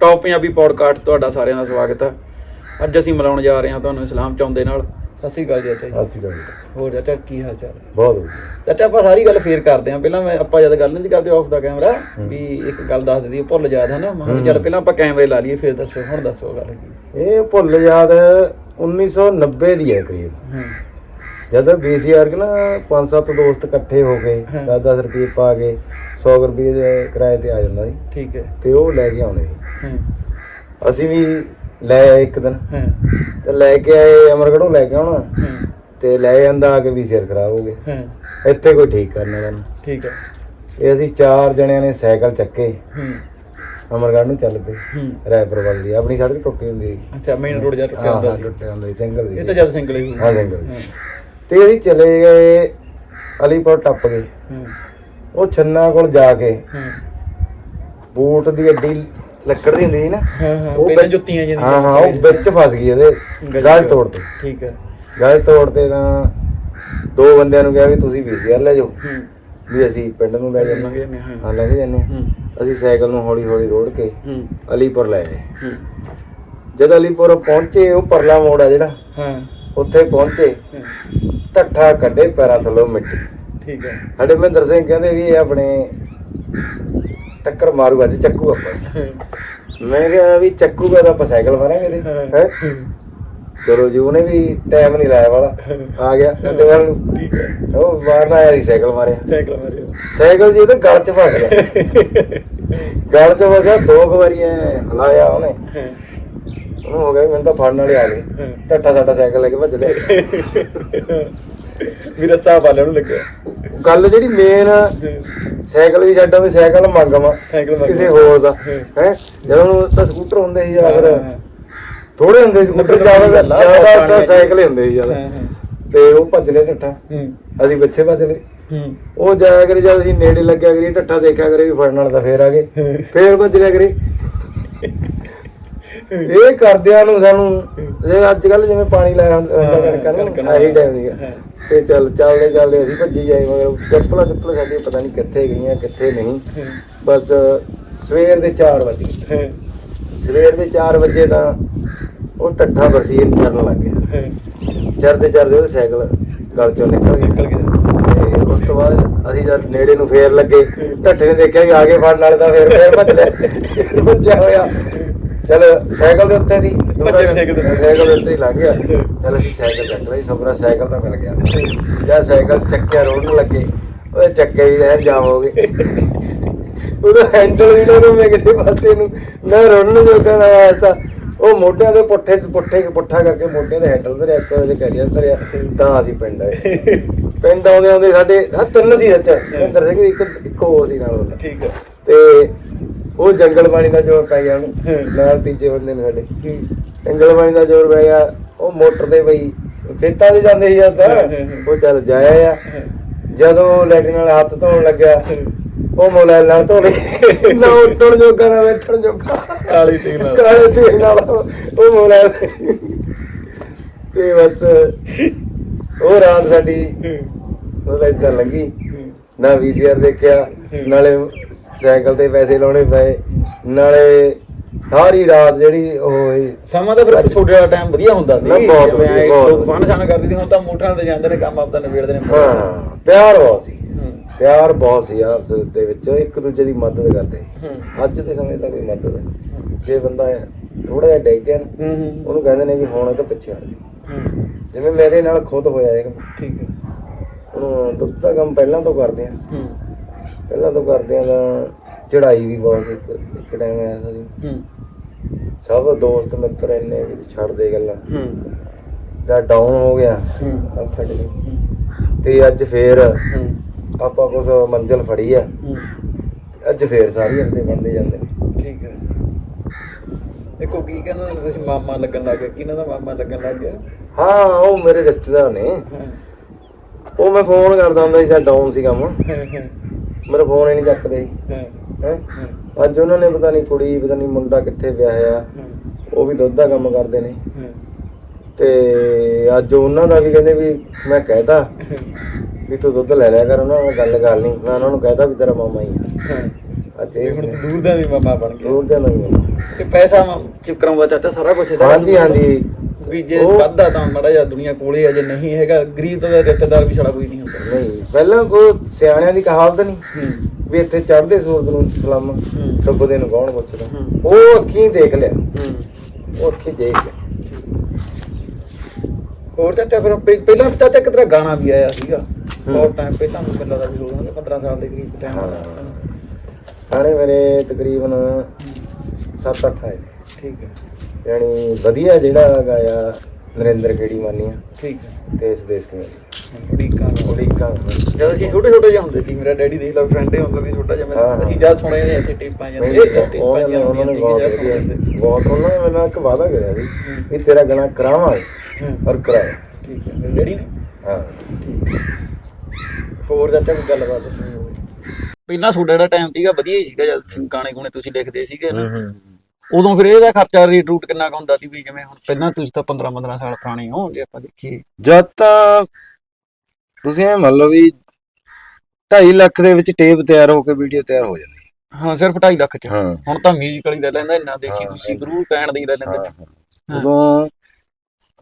Top Punjabi podcast ਤੁਹਾਡਾ ਸਾਰਿਆਂ ਦਾ ਸਵਾਗਤ ਹੈ। ਅੱਜ ਅਸੀਂ ਮਿਲਾਉਣ ਜਾ ਰਹੇ ਹਾਂ ਤੁਹਾਨੂੰ ਇਸਲਾਮ ਚੌਂਦੇ ਨਾਲ। ਸਤਿ ਸ੍ਰੀ ਅਕਾਲ ਜੀ ਚਾਚਾ ਜੀ। ਅਸੀਂ ਗੱਲ ਹੋਰ ਚਾਚਾ ਕੀ ਹਾਲ ਚਾਲ? ਹੈ? ਬਹੁਤ ਵਧੀਆ। ਚਾਚਾ ਆਪਾਂ ਸਾਰੀ ਗੱਲ ਫੇਰ ਕਰਦੇ ਹਾਂ। ਪਹਿਲਾਂ ਮੈਂ ਆਪਾਂ ਜਦ ਗੱਲ ਨਹੀਂ ਕਰਦੇ ਆਫ ਦਾ ਕੈਮਰਾ ਵੀ ਇੱਕ ਗੱਲ ਦੱਸ ਦਿੱਤੀ ਭੁੱਲ ਜਾਦ ਹੈ ਨਾ? ਮੈਂ ਕਿਹਾ ਚੱਲ ਪਹਿਲਾਂ ਆਪਾਂ ਕੈਮਰੇ ਲਾ ਲਈਏ ਫੇਰ ਦੱਸੋ ਹੁਣ ਦੱਸੋ ਗੱਲ। ਕੀ ਇਹ ਭੁੱਲ ਯਾਦ 1990 ਦੀ ਹੈ ਕਰੀਬ। ਹੂੰ। ਜਦੋਂ BCR ਕੇ ਨਾ ਪੰਜ ਸੱਤ ਦੋਸਤ ਇਕੱਠੇ ਹੋ ਕੇ ਹਾਂ। 10-10 ਰੁਪਏ ਪਾ ਕੇ 100 ਰੁਪਏ ਦੇ ਕਿਰਾਏ ਤੇ ਆ ਜਾਂਦਾ ਸੀ। ਠੀਕ ਹੈ। ਤੇ ਉਹ ਲੈ ਕੇ ਆਉਣੇ ਸੀ। ਅਸੀਂ ਵੀ ਲੈ ਆਏ ਇੱਕ ਦਿਨ। ਤੇ ਲੈ ਕੇ ਆਏ ਅਮਰਗੜੋਂ ਲੈ ਕੇ ਆਉਣਾ। ਤੇ ਲੈ ਜਾਂਦਾ ਆ ਕੇ BCR ਖਰਾਬ ਹੋ ਗਏ। ਇੱਥੇ ਕੋਈ ਠੀਕ ਕਰਨ ਵਾਲਾ ਨਹੀਂ। ਠੀਕ ਹੈ। ਇਹ ਅਸੀਂ ਚਾਰ ਜਣਿਆਂ ਨੇ ਸਾਈਕਲ ਚੱਕੇ। ਅਮਰਗੜ੍ਹ ਨੂੰ ਚੱਲ ਪਏ। ਰਾਏਪੁਰ ਵੱਲ ਦੀ। ਆਪਣੀ ਸੜਕ ਟੁੱਟੀ ਹੁੰਦੀ ਸੀ। ਅੱਛਾ ਮੇਨ ਰੋਡ ਜਾ ਟੁੱਟਿਆ ਹੁੰਦਾ ਸੀ। ਟੁੱਟਿਆ ਹੁੰਦਾ ਸੀ। ਸਿੰਗਲ ਇਹ ਤਾਂ ਸੀ ਜਦ ਸਿੰਗਲ ਹੀ ਹਾਂ ਸਿੰਗਲ ਤੇ ਅਸੀਂ ਚਲੇ ਗਏ ਅਲੀਪੁਰ ਟੱਪ ਗਏ। ਹੂੰ। ਉਹ ਛੰਨਾ ਕੋਲ ਜਾ ਕੇ ਹੂੰ। ਬੂਟ ਦੀ ਅੱਡੀ ਲੱਕੜ ਦੀ ਹੁੰਦੀ ਸੀ ਨਾ ਹਾਂ ਹਾਂ ਉਹ ਪਹਿਲਾਂ ਵਿੱਚ- ਜੁੱਤੀਆਂ ਜਿਹੜੀਆਂ ਹਾਂ ਹਾਂ ਉਹ ਵਿੱਚ ਫਸ ਗਈ ਇਹਦੇ ਗਾਜ ਤੋੜਤੇ ਠੀਕ ਹੈ। ਗਾਜ ਤੋੜਤੇ ਤਾਂ ਦੋ ਬੰਦਿਆਂ ਨੂੰ ਕਿਹਾ ਵੀ ਤੁਸੀਂ ਵੀਸੀਆਰ ਲੈ ਜਾਓ। ਹੂੰ। ਵੀ ਅਸੀਂ ਪਿੰਡ ਨੂੰ ਲੈ ਲੰਘੇ ਨੇ, ਹਾਂ। ਹਾਂ ਲੰਘ ਜਾਂਦੇ। ਹੂੰ। ਅਸੀਂ ਸਾਈਕਲ ਨੂੰ ਹੌਲੀ ਹੌਲੀ ਰੋੜ ਕੇ ਹੂੰ। ਅਲੀਪੁਰ ਲੈ ਆਏ। ਹੂੰ। ਜਦ ਅਲੀਪੁਰ ਪਹੁੰਚੇ ਉਹ ਪਰਲਾ ਮੋੜ ਆ ਜਿਹੜਾ। ਹਾਂ। ਉੱਥੇ ਪਹੁੰਚੇ ਢੱਠਾ ਕੱਢੇ ਪੈਰਾਂ ਥੱਲੋਂ ਮਿੱਟੀ। ਠੀਕ ਹੈ। ਸਾਡੇ ਮਹਿੰਦਰ ਸਿੰਘ ਕਹਿੰਦੇ ਵੀ ਇਹ ਆਪਣੇ ਟੱਕਰ ਮਾਰੂ ਅੱਜ ਚੱਕੂ ਆਪਾਂ। ਮੈਂ ਕਿਹਾ ਵੀ ਚੱਕੂਗਾ ਤਾਂ ਆਪਾਂ ਸਾਈਕਲ ਮਾਰਾਂਗੇ ਤੇ ਹਾਂ। ਚਲੋ ਜੀ ਉਹਨੇ ਵੀ ਟਾਈਮ ਨਹੀਂ ਲਾਇਆ ਵਾਲਾ। ਆ ਗਿਆ ਕਹਿੰਦੇ ਵੱਲ ਠੀਕ ਹੈ। ਉਹ ਮਾਰਨਾ ਆਇਆ ਸੀ ਸਾਈਕਲ ਮਾਰਿਆ। ਸਾਈਕਲ ਮਾਰਿਓ ਸਾਈਕਲ ਜੀ ਉਹਦੇ ਗਲ 'ਚ ਫਸ ਗਿਆ। ਗਲ 'ਚ ਫਸਿਆ ਦੋ ਕੁ ਵਾਰੀ ਹਲਾਇਆ ਉਹਨੇ। ਉਹਨੂੰ ਹੋ ਗਿਆ ਵੀ ਮੈਨੂੰ ਤਾਂ ਫੜਨ ਵਾਲੇ ਆ ਗਏ। ਟੱਟਾ ਸਾਡਾ ਸਾਈਕਲ ਲੈ ਕੇ ਭੱਜ ਲਿਆ। ਮੇਰਾ ਸਾਹ ਵਾਲੇ ਨੂੰ ਲੱਗਿਆ। ਗੱਲ ਜਿਹੜੀ ਮੇਨ ਸਾਈਕਲ ਵੀ ਛੱਡਾਂ ਵੀ ਸਾਈਕਲ ਮੰਗਵਾ ਸਾਈਕਲ ਮੰਗਵਾ। ਕਿਸੇ ਹੋਰ ਦਾ। ਹਾਂ। ਜਦੋਂ ਤਾਂ ਸਕੂਟਰ ਹੁੰਦੇ ਸੀ ਜਾਂ ਫਿਰ। ਥੋੜੇ ਹੁੰਦੇ ਸੀ ਸਕੂਟਰ ਜ਼ਿਆਦਾ ਤਾਂ ਸਾਈਕਲ ਹੀ ਹੁੰਦੇ ਸੀ ਜ਼ਿਆਦਾ। ਤੇ ਉਹ ਭੱਜ ਟੱਠਾ ਹੂੰ। ਅਸੀਂ ਪਿੱਛੇ ਭੱਜ ਲਏ। ਉਹ ਜਾਇਆ ਕਰੀ ਜਦ ਅਸੀਂ ਨੇੜੇ ਲੱਗਿਆ ਕਰੀ ਟੱਠਾ ਦੇਖਿਆ ਕਰੇ ਵੀ ਫੜਨ ਵਾਲਾ ਤਾਂ ਫੇਰ ਆ ਗਏ। ਫੇਰ ਭੱਜ ਲਿਆ ਕਰੀ। ਇਹ ਕਰਦਿਆਂ ਨੂੰ ਸਾਨੂੰ ਜੇ ਅੱਜ ਕੱਲ ਜਿਵੇਂ ਪਾਣੀ ਲਾਇਆ ਹੁੰਦਾ ਕਣਕਾਂ ਨੂੰ। ਆਹੀ ਟਾਈਮ ਸੀਗਾ। ਤੇ ਚੱਲ ਚੱਲਦੇ ਚੱਲਦੇ ਅਸੀਂ ਭੱਜੀ ਜਾਏ ਮਗਰ ਚੱਪਲਾਂ ਚੱਪਲਾਂ ਸਾਡੀ ਪਤਾ ਨਹੀਂ ਕਿੱਥੇ ਗਈਆਂ ਕਿੱਥੇ ਨਹੀਂ। ਬਸ ਸਵੇਰ ਦੇ 4 ਵਜੇ ਸਵੇਰ ਦੇ 4 ਵਜੇ ਤਾਂ ਉਹ ਟੱਠਾ ਬਰਸੀਨ ਕਰਨ ਲੱਗ ਗਿਆ। ਚਰਦੇ ਚਰਦੇ ਉਹਦੇ ਸਾਈਕਲ ਗਲ ਚੋਂ ਨਿਕਲ ਗਿਆ। ਉਸ ਤੋਂ ਬਾਅਦ ਅਸੀਂ ਜਦ ਨੇੜੇ ਨੂੰ ਫੇਰ ਲੱਗੇ ਢੱਠੇ ਨੇ ਦੇਖਿਆ ਵੀ ਆਗੇ ਫੜਨ ਵਾਲੇ ਤਾਂ ਫੇਰ ਫੇਰ ਭੱਜ ਲਿਆ। ਭੱਜਿਆ ਹੋਇਆ। ਚਲ ਸਾਈਕਲ ਦੇ ਉੱਤੇ ਦੀ। ਸਾਈਕਲ ਦੇ ਉੱਤੇ। ਦੇ ਹੀ ਲੰਘ ਗਿਆ। ਚਲ ਅਸੀਂ ਸਾਈਕਲ ਚੱਕ ਲਈ ਸੁਪਰਾ ਸਾਈਕਲ ਤਾਂ ਮਿਲ ਗਿਆ। ਜਾਂ ਸਾਈਕਲ ਚੱਕਿਆ ਰੋੜਨ ਲੱਗੇ ਉਹਦੇ ਚੱਕੇ ਵੀ ਰਹਿ ਹੋ ਗਏ। ਉਹਦਾ ਹੈਂਡਲ ਵੀ ਨਾ ਉਹਨੂੰ ਕਿਸੇ ਪਾਸੇ ਨੂੰ। ਨਾ ਰੋੜਨ ਜੋਗਾ ਨਾ ਵਾਸਤਾ ਉਹ ਮੋਢਿਆਂ ਦੇ ਪੁੱਠੇ ਪੁੱਠੇ ਪੁੱਠਾ ਕਰਕੇ ਮੋਢਿਆਂ ਦੇ ਹੈਂਡਲ ਧਰਿਆ ਇੱਕ ਉਹਦੇ ਕੈਰੀਅਰ ਧਰਿਆ ਤਾਂ ਅਸੀਂ ਪਿੰਡ ਆਏ। ਪਿੰਡ ਆਉਂਦੇ ਆਉਂਦੇ ਸਾਡੇ ਹਾਂ ਤਿੰਨ ਸੀ ਸੱਚ। ਮਹਿੰਦਰ ਸਿੰਘ ਇੱਕ ਇੱਕ ਸੀ ਨਾਲ। ਠੀਕ ਹੈ ਤੇ ਉਹ ਜੰਗਲ ਪਾਣੀ ਦਾ ਜ਼ੋਰ ਪੈ ਗਿਆ। ਉਹਨੂੰ। ਨਾਲ ਤੀਜੇ ਬੰਦੇ ਨੇ ਸਾਡੇ। ਜੰਗਲ ਪਾਣੀ ਦਾ ਜ਼ੋਰ ਪੈ ਗਿਆ ਉਹ ਮੋਟਰ ਤੇ ਬਈ ਖੇਤਾਂ 'ਚ ਜਾਂਦੇ ਸੀ ਜਦ। ਉਹ ਚੱਲ ਜਾਇਆ ਆ। ਜਦੋਂ ਲੈਟਰ ਨਾਲ ਹੱਥ ਧੋਣ ਲੱਗਿਆ ਉਹ ਮੋਬਾਈਲ ਨਾਲ ਧੋ ਲਈ ਨਾ ਉੱਠਣ ਜੋਗਾ ਨਾ ਬੈਠਣ ਜੋਗਾ। ਕਾਲੀ ਤੇਲ ਨਾਲ। ਕਾਲੇ ਤੇਲ ਨਾਲ ਉਹ ਮੋਬਾਈਲ ਤੇ। ਬਸ ਉਹ ਰਾਤ ਸਾਡੀ ਉਹ ਇਦਾਂ ਲੰਗੀ। ਨਾ ਵੀਸੀਆਰ ਦੇਖਿਆ ਨਾਲੇ ਸਾਈਕਲ ਤੇ ਪੈਸੇ ਲਾਉਣੇ ਪਏ ਨਾਲੇ ਸਾਰੀ ਰਾਤ ਜਿਹੜੀ ਉਹ ਹੋਈ ਸਮਾਂ ਤਾਂ ਫਿਰ ਛੋਟੇ ਵਾਲਾ ਟਾਈਮ ਵਧੀਆ ਹੁੰਦਾ ਸੀ। ਨਾ, ਬਹੁਤ ਜਿਵੇਂ ਵਧੀਆ, ਬਹੁਤ ਲੋਕ ਛਾਣ ਕਰਦੇ ਸੀ ਹੁਣ ਤਾਂ ਮੋਟਰਾਂ ਤੇ ਜਾਂਦੇ ਨੇ ਕੰਮ ਆਪਦਾ ਨਿਬੇੜਦੇ ਨੇ। ਹਾਂ ਪਿਆਰ ਬਹੁਤ ਸੀ। ਹੂੰ। ਪਿਆਰ ਬਹੁਤ ਸੀ ਆਪਸ ਦੇ ਵਿੱਚ ਇੱਕ ਦੂਜੇ ਦੀ ਮਦਦ ਕਰਦੇ। ਹੂੰ। ਅੱਜ ਦੇ ਸਮੇਂ ਦਾ ਕੋਈ ਮਦਦ ਨਹੀਂ। ਜੇ ਬੰਦਾ ਥੋੜਾ ਜਿਹਾ ਡਿੱਗ ਗਿਆ ਨਾ, ਹੂੰ ਹੂੰ। ਉਹਨੂੰ ਕਹਿੰਦੇ ਨੇ ਵੀ ਹੁਣ ਤਾਂ ਪਿੱਛੇ ਹਟ ਜਾ ਹੂੰ। ਜਿਵੇਂ ਮੇਰੇ ਨਾਲ ਖੁਦ ਹੋਇਆ ਇਹ ਠੀਕ ਹੈ। ਹੁਣ ਦੁੱਧ ਦਾ ਕੰਮ ਪਹਿਲਾਂ ਤੋਂ ਕਰਦੇ ਆ। ਹੂੰ। ਪਹਿਲਾਂ ਤੋਂ ਕਰਦੇ ਆ ਤਾਂ ਚੜਾਈ ਵੀ ਬਹੁਤ ਇੱਕ ਇੱਕ ਟਾਈਮ ਆਇਆ ਸੀ ਹੂੰ। ਸਭ ਦੋਸਤ ਮਿੱਤਰ ਇੰਨੇ ਵੀ ਛੱਡ ਦੇ ਗੱਲਾਂ। ਹੂੰ। ਜਾਂ ਡਾਊਨ ਹੋ ਗਿਆ ਹੂੰ। ਸਭ ਛੱਡ ਗਏ। ਤੇ ਅੱਜ ਫੇਰ ਹੂੰ। ਆਪਾਂ ਕੁਛ ਮੰਜ਼ਲ ਫੜੀ ਆ। ਹੂੰ। ਅੱਜ ਫੇਰ ਸਾਰੇ ਅੱਗੇ ਬਣਦੇ ਜਾਂਦੇ ਨੇ। ਠੀਕ ਹੈ। ਦੇਖੋ ਕੀ ਕਹਿੰਦਾ ਤੁਸੀਂ ਮਾਮਾ ਲੱਗਣ ਲੱਗ ਗਿਆ ਕਿਹਨਾਂ ਦਾ ਮਾਮਾ ਲੱਗਣ ਲੱਗ ਗਿਆ? ਹਾਂ ਉਹ ਮੇਰੇ ਰਿਸ਼ਤੇਦਾਰ ਨੇ। ਉਹ ਮੈਂ ਫੋਨ ਕਰਦਾ ਹੁੰਦਾ ਸੀ ਡਾਊਨ ਸੀ ਕੰਮ। ਮੇਰਾ ਫੋਨ ਹੀ ਨਹੀਂ ਚੱਕਦੇ ਸੀ। ਹਾਂ। ਅੱਜ ਉਹਨਾਂ ਨੇ ਪਤਾ ਨਹੀਂ ਕੁੜੀ ਪਤਾ ਨਹੀਂ ਮੁੰਡਾ ਕਿੱਥੇ ਵਿਆਹਿਆ ਉਹ ਵੀ ਦੁੱਧ ਦਾ ਕੰਮ ਕਰਦੇ ਨੇ। ਤੇ ਅੱਜ ਉਹਨਾਂ ਦਾ ਵੀ ਕਹਿੰਦੇ ਵੀ ਮੈਂ ਕਹਿਤਾ ਵੀ ਤੂੰ ਦੁੱਧ ਲੈ ਲਿਆ ਕਰ ਉਹਨਾਂ ਨਾਲ ਗੱਲ ਕਰ ਲਈ ਮੈਂ ਉਹਨਾਂ ਨੂੰ ਕਹਿਤਾ ਵੀ ਤੇਰਾ ਮਾਮਾ ਹੀ ਆ। ਹਾਂ। ਇਹ ਹੁਣ ਦੂਰ ਦਾ ਵੀ ਮਾਮਾ ਬਣ ਗਿਆ। ਦੂਰ ਦੇ ਨਹੀਂ ਤੇ ਪੈਸਾ ਚਿਪਕਰਾਉਂਦਾ ਚਾਚਾ ਸਾਰਾ ਕੁਝ ਇਹਦਾ। ਹਾਂਜੀ ਹਾਂਜੀ। ਵੀ ਜੇ ਉਹ- ਵੱਧਦਾ ਤਾਂ ਮੜਾ ਜਾ ਦੁਨੀਆ ਕੋਲੇ ਆ ਜੇ ਨਹੀਂ ਹੈਗਾ ਗਰੀਬ ਦਾ ਰਿਸ਼ਤੇਦਾਰ ਵੀ ਸਾਡਾ ਕੋਈ ਨਹੀਂ ਹੁੰਦਾ। ਨਹੀਂ ਪਹਿਲਾਂ ਕੋ ਸਿਆਣਿਆਂ ਦੀ ਕਹਾਵਤ ਨਹੀਂ। ਵੀ ਇੱਥੇ ਚੜ੍ਹਦੇ ਸੂਰਜ ਨੂੰ ਸਲਾਮ ਡੁੱਬਦੇ ਨੂੰ ਕੌਣ ਪੁੱਛਦਾ। ਉਹ ਅੱਖੀਂ ਦੇਖ ਲਿਆ। ਉਹ ਅੱਖੀਂ ਦੇਖ ਲਿਆ। ਹੋਰ ਚਾਚਾ ਫਿਰ ਪਹਿ- ਪਹਿਲਾਂ ਚਾਚਾ ਇੱਕ ਤਰ੍ਹਾਂ ਗਾਣਾ ਵੀ ਆਇਆ ਸੀਗਾ। ਬਹੁਤ ਟਾਈਮ ਪਹਿਲਾਂ ਮੈਨੂੰ ਲੱਗਦਾ ਵੀ ਹੋ ਗਿਆ 15 ਸਾਲ ਦੇ ਕਰੀਬ ਟਾਈਮ ਗਾਣੇ ਮੇਰੇ ਤਕਰੀਬਨ 7-8 ਆਏ। ਠੀਕ ਹੈ। ਯਾਨੀ ਵਧੀਆ ਜਿਹੜਾ ਗਾਇਆ ਨਰਿੰਦਰ ਖੇੜੀ ਮਾਨੀਆ ਠੀਕ ਹੈ ਤੇ ਇਸ ਦੇਸ਼ ਕੇ ਉਡੀਕਾਂ। ਉਲੀਕਾਂ ਜਦ ਅਸੀਂ ਛੋਟੇ ਛੋਟੇ ਜਿਹੇ ਹੁੰਦੇ ਸੀ ਮੇਰਾ ਡੈਡੀ ਦੇਖ ਲਾ ਫਰੈਂਡ ਹੀ ਹੁੰਦਾ ਸੀ ਛੋਟਾ ਜਿਹਾ। ਹਾਂ। ਅਸੀਂ ਜਦ ਸੁਣੇ ਨੇ ਇੱਥੇ ਟੇਪਾਂ ਜਾਂਦੇ ਇਹ ਟੇਪਾਂ ਜਾਂਦੀਆਂ ਉਹਨਾਂ ਨੇ ਬਹੁਤ ਵਧੀਆ। ਸੀ। ਬਹੁਤ ਉਹਨਾਂ ਨੇ ਮੇਰੇ ਨਾਲ ਇੱਕ ਵਾਅਦਾ ਕਰਿਆ ਸੀ। ਵੀ ਤੇਰਾ ਗਾਣਾ ਕਰਾਵਾਂਗੇ ਔਰ ਕਰਾਇਆ ਠੀਕ ਹੈ। ਮੇਰੇ ਡੈਡੀ ਨੇ? ਹਾਂ। ਠੀਕ। ਹੈ। ਹੋਰ ਚਾਚਾ ਕੋਈ ਗੱਲਬਾਤ ਦੱਸਣੀ ਹੋਵੇ। ਪਹਿਲਾਂ ਤੁਹਾਡਾ ਜਿਹੜਾ ਟਾਈਮ ਸੀਗਾ ਵਧੀਆ ਹੀ ਸੀਗਾ ਜਦ ਤੁਸੀਂ ਗਾਣੇ ਗੁਣੇ ਤੁਸੀਂ ਲਿਖਦੇ ਸੀਗੇ ਨਾ। ਉਦੋਂ ਫਿਰ ਇਹਦਾ ਖਰਚਾ ਰੀਟ ਰੂਟ ਕਿੰਨਾ ਕੁ ਹੁੰਦਾ ਸੀ ਵੀ ਜਿਵੇਂ ਹੁਣ ਪਹਿਲਾਂ ਤੁਸੀਂ ਤਾਂ 15 15 ਸਾਲ ਪੁਰਾਣੇ ਹੋ ਜੇ ਆਪਾਂ ਦੇਖੀਏ। ਜਦ ਤਾਂ ਤੁਸੀਂ ਇਹ ਮੰਨ ਲਓ ਵੀ 2.5 ਲੱਖ ਦੇ ਵਿੱਚ ਟੇਪ ਤਿਆਰ ਹੋ ਕੇ ਵੀਡੀਓ ਤਿਆਰ ਹੋ ਜਾਂਦੀ। ਹਾਂ ਸਿਰਫ 2.5 ਲੱਖ ਚ। ਹਾਂ। ਹੁਣ ਤਾਂ ਮਿਊਜ਼ਿਕ ਵਾਲੀ ਲੈ ਲੈਂਦਾ ਇੰਨਾ ਦੇਸੀ ਹਾਂ, ਦੂਸੀ ਕਹਿਣ ਦੀ ਲੈ ਲੈਂਦੇ ਨੇ। ਹਾਂ ਉਦੋਂ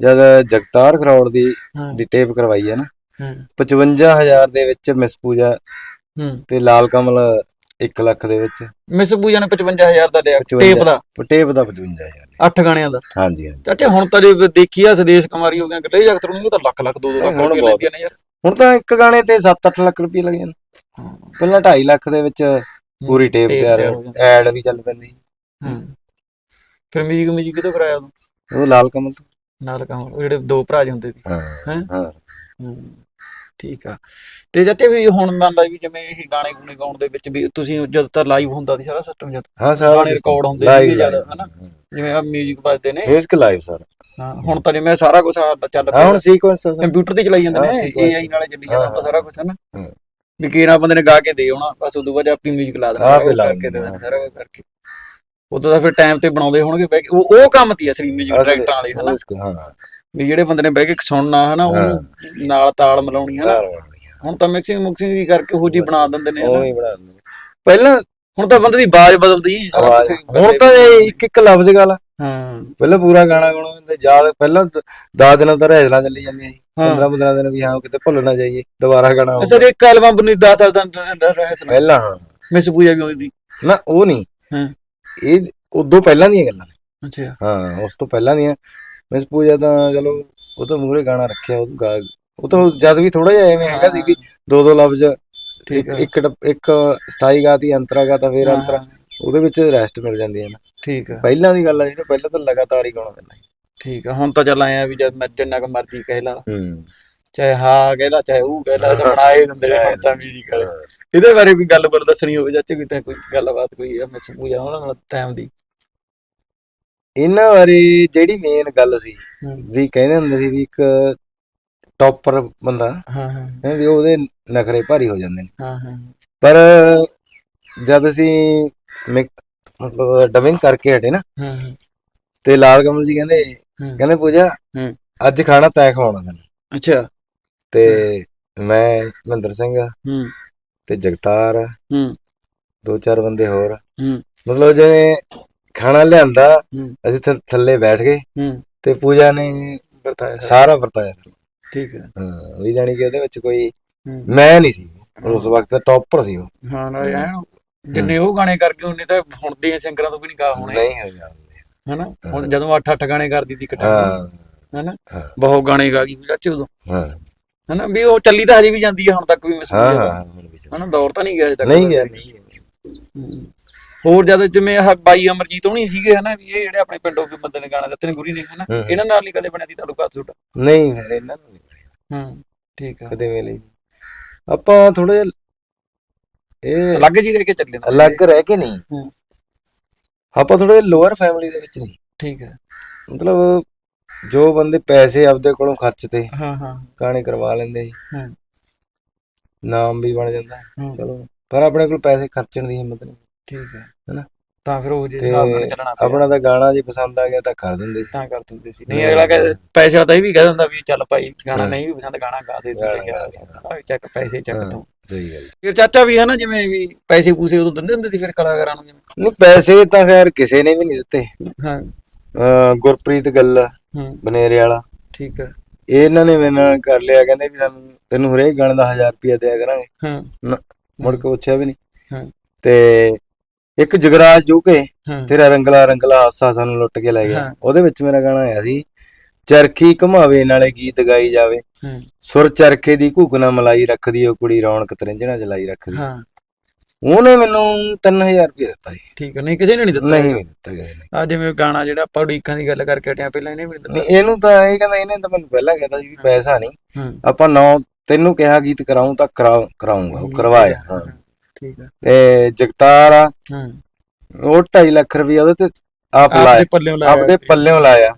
ਜਦ ਜਗਤਾਰ ਖਰੌੜ ਦੀ ਹਾਂ। ਦੀ ਟੇਪ ਕਰਵਾਈ ਹੈ ਨਾ ਹਾਂ। 55000 ਦੇ ਵਿੱਚ ਮਿਸ ਪੂਜਾ ਹੂੰ। ਤੇ ਲਾਲ ਕਮਲ 1 ਲੱਖ ਦੇ ਵਿੱਚ। ਮਿਸ ਪੂਜਾ ਨੇ 55000 ਦਾ ਲਿਆ 55 ਟੇਪ ਦਾ। ਟੇਪ ਦਾ 55000 ਅੱਠ ਗਾਣਿਆਂ ਦਾ। ਹਾਂਜੀ ਹਾਂਜੀ। ਚਾਚਾ ਹੁਣ ਤਾਂ ਜੇ ਦੇਖੀ ਆ ਸਦੇਸ਼ ਕੁਮਾਰੀ ਹੋ ਗਿਆ ਕਿਤੇ ਜਗਤ ਨੂੰ ਤਾਂ ਲੱਖ ਲੱਖ 2 2 ਲੱਖ ਹੁਣ ਬਹੁਤ। ਨੇ ਯਾਰ। ਹੁਣ ਤਾਂ ਇੱਕ ਗਾਣੇ ਤੇ 7-8 ਲੱਖ ਰੁਪਏ ਲੱਗ ਜਾਂਦੇ। ਪਹਿਲਾਂ 2.5 ਲੱਖ ਦੇ ਵਿੱਚ ਪੂਰੀ ਟੇਪ ਤਿਆਰ। ਐਡ ਵੀ ਚੱਲ ਪੈਂਦੀ। ਹਾਂ। ਫਿਰ ਮਿਊਜ਼ਿਕ ਮਿਊਜ਼ਿਕ ਕਿਤੋਂ ਕਰਾਇਆ ਉਹ ਲਾਲ ਕਮਲ ਤੋਂ। ਨਾਲ ਉਹ ਜਿਹੜੇ ਦੋ ਭਰਾ ਜਾਂਦੇ ਸੀ। ਹਾਂ। ਹੈਂ? ਹਾਂ ਹੂੰ, ਠੀਕ ਆ ਤੇ ਜੱਤੇ ਵੀ ਹੁਣ ਮੰਨ ਲਾ ਵੀ ਜਿਵੇਂ ਇਹ ਗਾਣੇ ਗੁਣੇ ਗਾਉਣ ਦੇ ਵਿੱਚ ਵੀ ਤੁਸੀਂ ਜਦ ਤਾਂ ਲਾਈਵ ਹੁੰਦਾ ਸੀ ਸਾਰਾ ਸਿਸਟਮ ਜਦ ਹਾਂ ਸਾਰਾ ਗਾਣੇ record ਹੁੰਦੇ ਸੀਗੇ ਜ਼ਿਆਦਾ, ਹਨਾ? ਜਿਵੇਂ ਆ 뮤직 ਵੱਜਦੇ ਨੇ ਮਿਊਜ਼ਿਕ ਲਾਈਵ ਸਰ ਹਾਂ ਹੁਣ ਤਾਂ ਜਿਵੇਂ ਸਾਰਾ ਕੁਝ ਚੱਲ ਹਾਂ ਹੁਣ ਪਿਆ ਸੀਕੁਐਂਸ ਕੰਪਿਊਟਰ ਤੇ ਚਲਾਈ ਜਾਂਦੇ ਹਾਂ, ਨੇ sequence। ਏਆਈ ਨਾਲੇ ਚੱਲੀ ਜਾਂਦਾ ਹਾਂ, ਹੁੰਦਾ ਸਾਰਾ ਕੁਝ ਹਨਾ ਹਾਂ। ਵੀ ਕਿਹੜਾ ਬੰਦੇ ਨੇ ਗਾ ਕੇ ਦੇ ਆਉਣਾ ਬਸ ਉਦੋਂ ਬਾਅਦ ਆਪੀ 뮤직 ਲਾ ਦੇਣਾ ਆਪ ਸਾਰਾ ਹੀ ਕੁਛ ਲਾ ਕਰਕੇ ਦੇ ਦੇਣਾ। ਦੇਣਾ ਸਾਰਾ ਕੁਛ ਕਰਕੇ ਉਦੋਂ ਤਾਂ ਫਿਰ ਟਾਈਮ ਤੇ ਬਣਾਉਂਦੇ ਹੋਣਗੇ ਬਹਿ ਕੇ ਉਹ ਉਹ ਕੰਮ ਤੀ ਅਸਲੀ 뮤직 ਡਾਇਰੈਕਟਰਾਂ ਵਾਲੇ ਹਨਾ ਹਾਂ ਵੀ ਜਿਹੜੇ ਬੰਦੇ ਨੇ ਬਹਿ ਕੇ ਸੁਣਨਾ ਹਨਾ ਉਹ ਨਾਲ ਤਾਲ ਮਿਲਾਉਣੀ ਹਨਾ। ਹੁਣ ਤਾਂ ਮਿਕਸਿੰਗ ਮੁਕਸਿੰਗ ਵੀ ਕਰਕੇ ਜੀ ਬਣਾ ਦਿੰਦੇ ਨੇ ਉਹ ਹੀ ਬਣਾ ਦਿੰਦੇ ਪਹਿਲਾਂ ਹੁਣ ਤਾਂ ਬੰਦੇ ਦੀ ਆਵਾਜ਼ ਬਦਲਦੀ ਹੁਣ ਤਾਂ ਇਹ ਇੱਕ ਇੱਕ ਲਫ਼ਜ਼ ਗੱਲ। ਹਾਂ। ਪਹਿਲਾਂ ਪੂਰਾ ਗਾਣਾ ਗਾਉਣਾ ਹੁੰਦਾ ਯਾਦ ਪਹਿਲਾਂ 10 ਦਿਨਾਂ ਤਾਂ ਰਹਿਜਲਾਂ ਚੱਲੀ ਜਾਂਦੀਆਂ ਸੀ। ਹਾਂ। 15 15 ਦਿਨ ਵੀ ਹਾਂ ਕਿਤੇ ਭੁੱਲ ਨਾ ਜਾਈਏ। ਦੁਬਾਰਾ ਗਾਣਾ ਸਰ ਇੱਕ ਐਲਬਮ ਬਣੀ 10 ਸਾਲ ਦਾ ਰਹਿ ਸੁਣਾ ਪਹਿਲਾਂ ਹਾਂ। ਮਿਸ ਪੂਜਾ ਵੀ ਆਉਂਦੀ ਨਾ ਉਹ ਨਹੀਂ। ਹਾਂ। ਇਹ ਉਦੋਂ ਪਹਿਲਾਂ ਦੀਆਂ ਗੱਲਾਂ ਨੇ। ਅੱਛਾ। ਹਾਂ ਉਸ ਤੋਂ ਪਹਿਲਾਂ ਦੀਆਂ। ਮਿਸ ਪੂਜਾ ਤਾਂ ਚਲੋ ਉਹ ਤਾਂ ਮੂਰੇ ਗਾਣਾ ਰੱਖਿਆ ਉਹ ਗਾ ਉਹ ਤਾਂ ਜਦ ਵੀ ਥੋੜਾ ਜਿਹਾ ਐਵੇਂ ਹੈਗਾ ਸੀ ਵੀ ਦੋ ਦੋ ਲਫ਼ਜ਼ ਠੀਕ ਇੱਕ ਇੱਕ ਸਥਾਈ ਗਾਤੀ ਅੰਤਰਾ ਗਾਤਾ ਫੇਰ ਅੰਤਰਾ ਉਹਦੇ ਵਿੱਚ ਰੈਸਟ ਮਿਲ ਜਾਂਦੀ ਹੈ ਨਾ। ਠੀਕ ਹੈ ਪਹਿਲਾਂ ਦੀ ਗੱਲ ਆ ਜਿਹੜੀ ਪਹਿਲਾਂ ਤਾਂ ਲਗਾਤਾਰ ਹੀ ਗਾਉਣਾ ਪੈਂਦਾ ਸੀ। ਠੀਕ ਹੈ ਹੁਣ ਤਾਂ ਚੱਲ ਆਇਆ ਵੀ ਜਦ ਮੈਂ ਜਿੰਨਾ ਕੁ ਮਰਜ਼ੀ ਕਹਿ ਲਾ ਹੂੰ। ਚਾਹੇ ਹਾਂ ਕਹਿ ਲਾ ਚਾਹੇ ਉਹ ਕਹਿ ਲਾ ਤਾਂ ਬਣਾ ਹੀ ਦਿੰਦੇ ਨੇ ਤਾਂ ਮਿਊਜ਼ਿਕ ਵਾਲੇ ਇਹਦੇ ਬਾਰੇ ਕੋਈ ਗੱਲ ਬਾਰੇ ਦੱਸਣੀ ਹੋਵੇ ਚਾਚੇ ਕੋਈ ਤਾਂ ਕੋਈ ਗੱਲਬਾਤ ਕੋਈ ਆ ਮਿਸ ਪੂਜਾ ਉਹਨਾਂ ਨਾਲ ਟਾਈਮ ਦੀ। ਇਹਨਾਂ ਬਾਰੇ ਜਿਹੜੀ ਮੇਨ ਗੱਲ ਸੀ ਹੂੰ। ਵੀ ਕਹਿੰਦੇ ਹੁੰਦੇ ਸੀ ਵੀ ਇੱਕ ਟੌਪਰ ਬੰਦਾ ਹਾਂ ਹਾਂ। ਹੈ ਵੀ ਉਹਦੇ ਨਖਰੇ ਭਾਰੀ ਹੋ ਜਾਂਦੇ ਨੇ। ਹਾਂ ਹਾਂ। ਪਰ ਜਦ ਅਸੀਂ ਮਿਕ- ਮਤਲਬ ਡਬਿੰਗ ਕਰਕੇ ਹਟੇ ਨਾ ਹਾਂ ਹਾਂ। ਤੇ ਲਾਲ ਕਮਲ ਜੀ ਕਹਿੰਦੇ ਹੂੰ। ਕਹਿੰਦੇ ਪੂਜਾ ਹੂੰ। ਅੱਜ ਖਾਣਾ ਤੈਅ ਖਵਾਉਣਾ ਤੈਨੂੰ। ਅੱਛਾ। ਤੇ ਮੈਂ ਮਹਿੰਦਰ ਸਿੰਘ ਹੂੰ। ਤੇ ਜਗਤਾਰ ਹੂੰ। ਦੋ ਚਾਰ ਬੰਦੇ ਹੋਰ ਹੂੰ। ਮਤਲਬ ਜਿਵੇਂ ਖਾਣਾ ਲਿਆਂਦਾ। ਅਸੀਂ ਥ- ਥੱਲੇ ਬੈਠ ਗਏ ਹੂੰ। ਤੇ ਪੂਜਾ ਨੇ ਵਰਤਾਇਆ ਸਾਰਾ। ਸਾਰਾ ਵਰਤਾਇਆ। ਠੀਕ ਹੈ। ਹਾਂ ਵੀ ਜਾਣੀ ਕਿ ਉਹਦੇ ਵਿੱਚ ਕੋਈ ਹੂੰ। ਮੈਂ ਨਹੀਂ ਸੀ। ਉਸ ਵਕਤ ਟੌਪਰ ਸੀ ਉਹ। ਹਾਂ ਨਾ ਐਂ ਜਿੰਨੇ ਉਹ ਗਾਣੇ ਕਰਕੇ ਉਹਨੇ ਤਾਂ ਹੁਣ ਦੇ ਸਿੰਗਰਾਂ ਤੋਂ ਵੀ ਨਹੀਂ ਗਾ ਹੋਣੇ। ਨਹੀਂ ਹੋ ਜਾਂਦੇ ਹਨਾ? ਹੁਣ ਜਦੋਂ 8-8 ਗਾਣੇ ਕਰਦੀ ਸੀ ਕਿਤਾ ਹਾਂ। ਹਨਾ? ਹਾਂ। ਬਹੁਤ ਗਾਣੇ ਗਾ ਗਈ ਚਾਚੇ ਉਦੋਂ। ਹਾਂ। ਹਨਾ? ਵੀ ਉਹ ਚੱਲੀ ਤਾਂ ਹਜੇ ਵੀ ਜਾਂਦੀ ਹੈ ਹੁਣ ਤੱਕ ਵੀ ਮਿਸ ਹਾਂ ਹਾਂ ਹੁਣ ਵੀ ਚੱਲ- ਹਨਾ? ਦੌਰ ਤਾਂ ਨਹੀਂ ਗਿਆ ਹਜੇ ਤੱਕ। ਨਹੀਂ ਗਿਆ ਨਹੀਂ ਗਿਆ। ਹੂੰ। ਹੋਰ ਜਦ ਜਿਵੇਂ ਆਹ ਬਾਈ ਅਮਰਜੀਤ ਹੋਣੀ ਸੀਗੇ ਹਨਾ ਵੀ ਇਹ ਜਿਹੜੇ ਆਪਣੇ ਪਿੰਡੋਂ ਵੀ ਬੰਦੇ ਨੇ ਗਾਣਾ ਦਿੱਤੇ ਨੇ ਗੁਰੀ ਨੇ ਹਨਾ? ਹੂੰ। ਇਹਨਾਂ ਨਾਲ ਨਹੀਂ ਕਦੇ ਬਣਿਆ ਦੀ ਤਾਲੁਕਾਤ ਤੁਹਾਡਾ ਨਹੀਂ ਫਿਰ ਇਹਨਾਂ ਨੂੰ ਨਹੀਂ ਬਣਿਆ, ਹੂੰ ਠੀਕ ਆ। ਕਦੇ ਮਿਲੇ। ਆਪਾਂ ਥੋੜਾ ਜਿਹਾ ਇਹ ਅਲੱਗ ਜੀ ਰਹਿ ਕੇ ਚੱਲੇ ਨਾ। ਅਲੱਗ ਰਹਿ ਕੇ ਨਹੀਂ। ਹੂੰ। ਆਪਾਂ ਥੋੜੇ ਲੋਅਰ ਫੈਮਿਲੀ ਦੇ ਵਿੱਚ ਨਹੀਂ। ਠੀਕ ਹੈ ਮਤਲਬ ਜੋ ਬੰਦੇ ਪੈਸੇ ਆਪਦੇ ਕੋਲੋਂ ਖਰਚਤੇ ਹਾਂ ਹਾਂ। ਗਾਣੇ ਕਰਵਾ ਲੈਂਦੇ। ਸੀ ਹੂੰ। ਨਾਮ ਵੀ ਬਣ ਜਾਂਦਾ। ਹੂੰ। ਚਲੋ। ਪਰ ਆਪਣੇ ਕੋਲ ਪੈਸੇ ਖਰਚਣ ਦੀ ਹਿੰਮਤ ਨਹੀਂ। ਠੀਕ ਹੈ। ਹਨਾ? ਤਾਂ ਫਿਰ ਉਹ ਜੇ ਹਿਸਾਬ ਨਾਲ ਚੱਲਣਾ ਪਿਆ। ਆਪਣਾ ਤਾਂ ਗਾਣਾ ਜੇ ਪਸੰਦ ਆ ਗਿਆ ਤਾਂ ਕਰ ਦਿੰਦੇ ਸੀ। ਤਾਂ ਕਰ ਦਿੰਦੇ ਸੀ। ਨਹੀਂ ਅਗਲਾ ਕਹੇ ਪੈਸੇ ਵਾਲਾ ਤਾਂ ਇਹ ਵੀ ਕਹਿ ਦਿੰਦਾ ਵੀ ਚੱਲ ਭਾਈ ਗਾਣਾ। ਨਹੀਂ ਵੀ ਪਸੰਦ ਗਾਣਾ ਗਾ ਦੇ ਤੂੰ ਦੇ। ਹੋਇਆ। ਚੱਕ ਪੈਸੇ ਚੱਕ ਹਾਂ। ਤੂੰ ਸਹੀ ਗੱਲ। ਫਿਰ ਚਾਚਾ ਵੀ ਹੈ ਨਾ ਜਿਵੇਂ ਵੀ ਪੈਸੇ ਪੂਸੇ ਉਦੋਂ ਦਿੰਦੇ ਹੁੰਦੇ ਸੀ ਫਿਰ ਕਲਾਕਾਰਾਂ ਨੂੰ ਜਿਵੇਂ। ਨਹੀਂ ਪੈਸੇ ਤਾਂ ਖੈਰ ਕਿਸੇ ਨੇ ਵੀ ਨਹੀਂ ਦਿੱਤੇ। ਹਾਂ। ਅਹ ਗੁਰਪ੍ਰੀਤ ਗੱਲ ਹੂੰ। ਬਨੇਰੇ ਵਾਲਾ। ਠੀਕ ਹੈ। ਇਹਨਾਂ ਨੇ ਮੇਰੇ ਨਾਲ ਕਰ ਲਿਆ ਕਹਿੰਦੇ ਵੀ ਸਾਨੂੰ ਤੈਨੂੰ ਹਰੇਕ ਗਾਣੇ ਦਾ 1000 ਰੁਪਇਆ ਦਿਆ ਕਰਾਂਗੇ। ਹਾਂ। ਨਾ, ਮੁੜ ਕੇ ਪੁੱਛਿਆ ਵੀ ਨਹੀਂ। ਹਾਂ। ਤੇ ਇੱਕ ਜਗਰਾਜ ਜੂਕੇ ਹਾਂ। ਤੇਰਾ ਰੰਗਲਾ ਰੰਗਲਾ ਹਾਸਾ ਸਾਨੂੰ ਲੁੱਟ ਕੇ ਲੈ ਗਿਆ। ਹਾਂ। ਉਹਦੇ ਵਿੱਚ ਮੇਰਾ ਗਾਣਾ ਆਇਆ ਸੀ ਚਰਖੀ ਘੁਮਾਵੇ ਨਾਲੇ ਗੀਤ ਗਾਈ ਜਾਵੇ। ਹਾਂ। ਸੁਰ ਚਰਖੇ ਦੀ ਘੂਕ ਨਾ ਮਲਾਈ ਰੱਖਦੀ ਉਹ ਕੁੜੀ ਰੌਣਕ ਤਰੰਜਣਾ ਜਲਾਈ ਰੱਖਦੀ। ਹਾਂ। ਉਹਨੇ ਮੈਨੂੰ 3000 ਰੁਪਏ ਦਿੱਤਾ ਸੀ ਠੀਕ ਹੈ ਨਹੀਂ ਕਿਸੇ ਨੇ ਨਹੀਂ ਦਿੱਤਾ ਨਹੀਂ ਨਹੀਂ ਦਿੱਤਾ ਗਿਆ ਇਹਨੇ ਆ ਜਿਵੇਂ ਗਾਣਾ ਜਿਹੜਾ ਆਪਾਂ ਉਡੀਕਾਂ ਦੀ ਗੱਲ ਕਰਕੇ ਹਟਿਆ ਪਹਿਲਾਂ ਇਹਨੇ ਵੀ ਨਹੀਂ ਨਹੀਂ ਦਿੱਤਾ। ਇਹਨੂੰ ਤਾਂ ਇਹ ਕਹਿੰਦਾ ਇਹਨੇ ਤਾਂ ਮੈਨੂੰ ਪਹਿਲਾਂ ਕਹਿਤਾ ਸੀ ਵੀ ਪੈਸਾ ਨਹੀਂ। ਹਾਂ। ਆਪਾਂ ਨੌ ਤੈਨੂੰ ਕਿਹਾ ਗੀਤ ਕਰਾਉਂ ਤਾਂ ਕਰਾ- ਕਰਾਊਂਗਾ ਉਹ ਕਰਵਾਇਆ ਹਾਂ। ਠੀਕ ਹੈ ਤੇ ਜਗਤਾਰ ਆ ਹਾਂ। ਉਹ 2.5 ਲੱਖ ਰੁਪਏ ਉਹਦੇ ਤੇ ਆਪ ਲਾਇਆ। ਆਪਦੇ ਪੱਲਿਓਂ ਲਾਇਆ ਆਪਦੇ ਪੱਲਿਓਂ ਲਾਇਆ।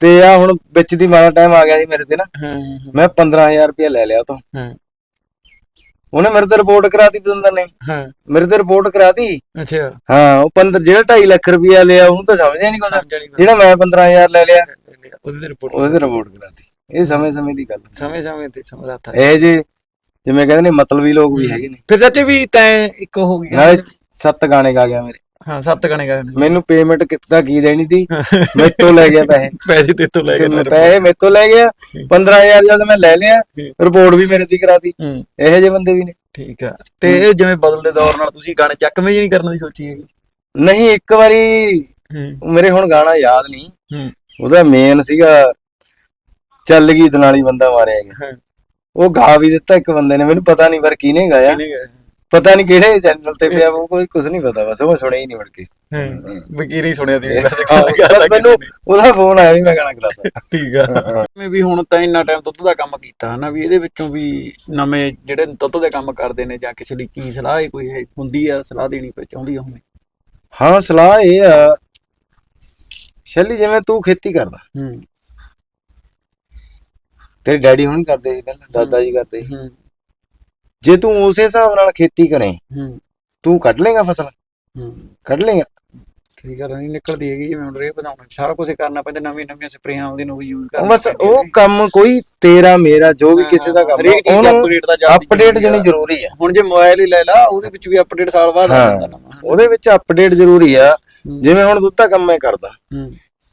ਤੇ ਆ ਹੁਣ ਵਿੱਚ ਦੀ ਮਾੜਾ ਟਾਈਮ ਆ ਗਿਆ ਸੀ ਮੇਰੇ ਤੇ ਨਾ। ਮੈਂ 15000 ਰੁਪਏ ਲੈ ਲਿਆ ਤੋਂ ਹਾਂ। ਉਹਨੇ ਮੇਰੇ ਤੇ ਰਿਪੋਰਟ ਕਰਾਤੀ ਬਦੰਦਰ ਨੇ। ਹਾਂ। ਮੇਰੇ ਤੇ ਰਿਪੋਰਟ ਕਰਾਤੀ। ਅੱਛਾ। ਹਾਂ ਉਹ 15 ਜਿਹੜਾ 2.5 ਲੱਖ ਰੁਪਇਆ ਲਿਆ ਉਹਨੂੰ ਤਾਂ ਸਮਝਿਆ ਨਹੀਂ ਨਹੀਂ ਜਿਹੜਾ ਮੈਂ 15000 ਲੈ ਲਿਆ ਉਹਦੇ ਤੇ ਰਿਪੋਰਟ ਉਹਦੇ ਤੇ ਰਿਪੋਰਟ ਕਰਾਤੀ। ਇਹ ਸਮੇਂ ਸਮੇਂ ਦੀ ਗੱਲ ਸਮੇਂ ਸਮੇਂ ਤੇ ਸਮਝਾ ਥਾ ਇਹ ਜੇ ਜਿਵੇਂ ਕਹਿੰਦੇ ਨੇ ਮਤਲਬੀ ਲੋਕ ਵੀ ਹੈਗੇ ਨੇ। ਫਿਰ ਚਾਚੇ ਵੀ ਤੈਂ ਇੱਕ ਹੋ ਗਿਆ ਨਾਲੇ ਸੱਤ ਗਾਣੇ ਗਾ ਗਿਆ ਮੇਰੇ। ਹਾਂ ਸੱਤ ਗਾਣੇ ਨੇ ਮੈਨੂੰ ਪੇਮੈਂਟ ਕਿੱਤਾ ਕੀ ਦੇਣੀ ਸੀ? ਮੇਤੋਂ ਲੈ ਗਿਆ ਪੈਸੇ। ਪੈਸੇ ਤੇ ਤੋਂ ਲੈ ਮੈਂ ਪੈਸੇ ਮੇਤੋਂ ਲੈ ਗਿਆ। 15000 ਜਦ ਮੈਂ ਲੈ ਲਿਆ ਰਿਪੋਰਟ ਵੀ ਮੇਰੇ ਦੀ ਕਰਾਤੀ। ਇਹੋ ਜਿਹੇ ਬੰਦੇ ਵੀ ਨੇ। ਠੀਕ ਆ। ਤੇ ਇਹ ਜਿਵੇਂ ਬਦਲਦੇ ਦੌਰ ਨਾਲ ਤੁਸੀਂ ਗਾਣੇ ਚੱਕਵੇਂ ਜੀ ਨਹੀਂ ਕਰਨ ਦੀ ਸੋਚੀ ਹੈਗੀ? ਨਹੀਂ ਇੱਕ ਵਾਰੀ ਮੇਰੇ ਹੁਣ ਗਾਣਾ ਯਾਦ ਨਹੀਂ। ਉਹਦਾ ਮੇਨ ਸੀਗਾ ਚੱਲ ਗਈ ਦਨਾਲੀ ਬੰਦਾ ਮਾਰਿਆ ਗਿਆ। ਉਹ ਗਾ ਵੀ ਦਿੱਤਾ ਇੱਕ ਬੰਦੇ ਨੇ ਮੈਨੂੰ ਪਤਾ ਨਹੀਂ ਪਰ ਕਿਹਨੇ ਗਾਇਆ। ਪਤਾ ਨਹੀਂ ਕਿਹੜੇ ਚੈਨਲ ਤੇ ਪਿਆ ਉਹ ਕੋਈ ਕੁਝ ਨਹੀਂ ਪਤਾ ਬਸ ਉਹ ਸੁਣਿਆ ਹੀ ਨਹੀਂ ਮੁੜ ਕੇ। ਹਾਂ ਵਕੀਰੀ ਸੁਣਿਆ ਦੀ ਮੈਨੂੰ ਉਹਦਾ ਫੋਨ ਆਇਆ ਵੀ ਮੈਂ ਗਾਣਾ ਕਰਾਤਾ ਠੀਕ ਆ। ਮੈਂ ਵੀ ਹੁਣ ਤਾਂ ਇੰਨਾ ਟਾਈਮ ਦੁੱਧ ਦਾ ਕੰਮ ਕੀਤਾ ਹਨਾ ਵੀ ਇਹਦੇ ਵਿੱਚੋਂ ਵੀ ਨਵੇਂ ਜਿਹੜੇ ਦੁੱਧ ਦੇ ਕੰਮ ਕਰਦੇ ਨੇ ਜਾਂ ਕਿਸੇ ਲਈ ਕੀ ਸਲਾਹ ਹੈ ਕੋਈ ਹੁੰਦੀ ਆ ਸਲਾਹ ਦੇਣੀ ਪਈ ਚਾਹੁੰਦੀ ਆ ਹੋਵੇ ਹਾਂ ਸਲਾਹ ਇਹ ਆ ਸ਼ੈਲੀ ਜਿਵੇਂ ਤੂੰ ਖੇਤੀ ਕਰਦਾ। ਹੂੰ। ਤੇਰੇ ਡੈਡੀ ਹੁਣੀ ਕਰਦੇ ਸੀ ਪਹਿਲਾਂ ਦਾਦਾ ਜੀ ਕਰਦੇ ਸੀ। ਹੂੰ ਜੇ ਤੂੰ ਉਸੇ ਹਿਸਾਬ ਨਾਲ ਖੇਤੀ ਕਰੇ ਹੂੰ ਤੂੰ ਕੱਢ ਲੇਗਾ ਫਸਲ? ਹੂੰ ਕੱਢ ਲੇਗਾ ਠੀਕ ਗੱਲ ਨਹੀਂ ਨਿਕਲਦੀ ਹੈਗੀ ਜਿਵੇਂ ਹੁਣ ਰੇ ਵਧਾਉਣਾ ਸਾਰਾ ਕੁਝ ਕਰਨਾ ਪੈਂਦਾ ਨਵੀਂ ਨਵੀਆਂ ਸਪਰੇਆਂ ਆਉਂਦੀਆਂ ਨੇ ਉਹ ਯੂਜ਼ ਕਰਨਾ ਬਸ ਉਹ ਕੰਮ ਕੋਈ ਤੇਰਾ ਮੇਰਾ ਜੋ ਵੀ ਕਿਸੇ ਦਾ ਕੰਮ ਹਰੇਕ ਚੀਜ਼ ਅਪਡੇਟ ਦਾ ਜ਼ਿਆਦਾ ਅਪਡੇਟ ਜਣੀ ਜ਼ਰੂਰੀ ਆ। ਹੁਣ ਜੇ ਮੋਬਾਈਲ ਹੀ ਲੈ ਲਾ ਉਹਦੇ ਵਿੱਚ ਵੀ ਅਪਡੇਟ ਸਾਲ ਬਾਅਦ ਆ ਜਾਂਦਾ ਨਵਾਂ ਉਹਦੇ ਵਿੱਚ ਅਪਡੇਟ ਜ਼ਰੂਰੀ ਆ। ਜਿਵੇਂ ਹੁਣ ਦੁੱਧਾ ਕੰਮ ਮੈਂ ਕਰਦਾ।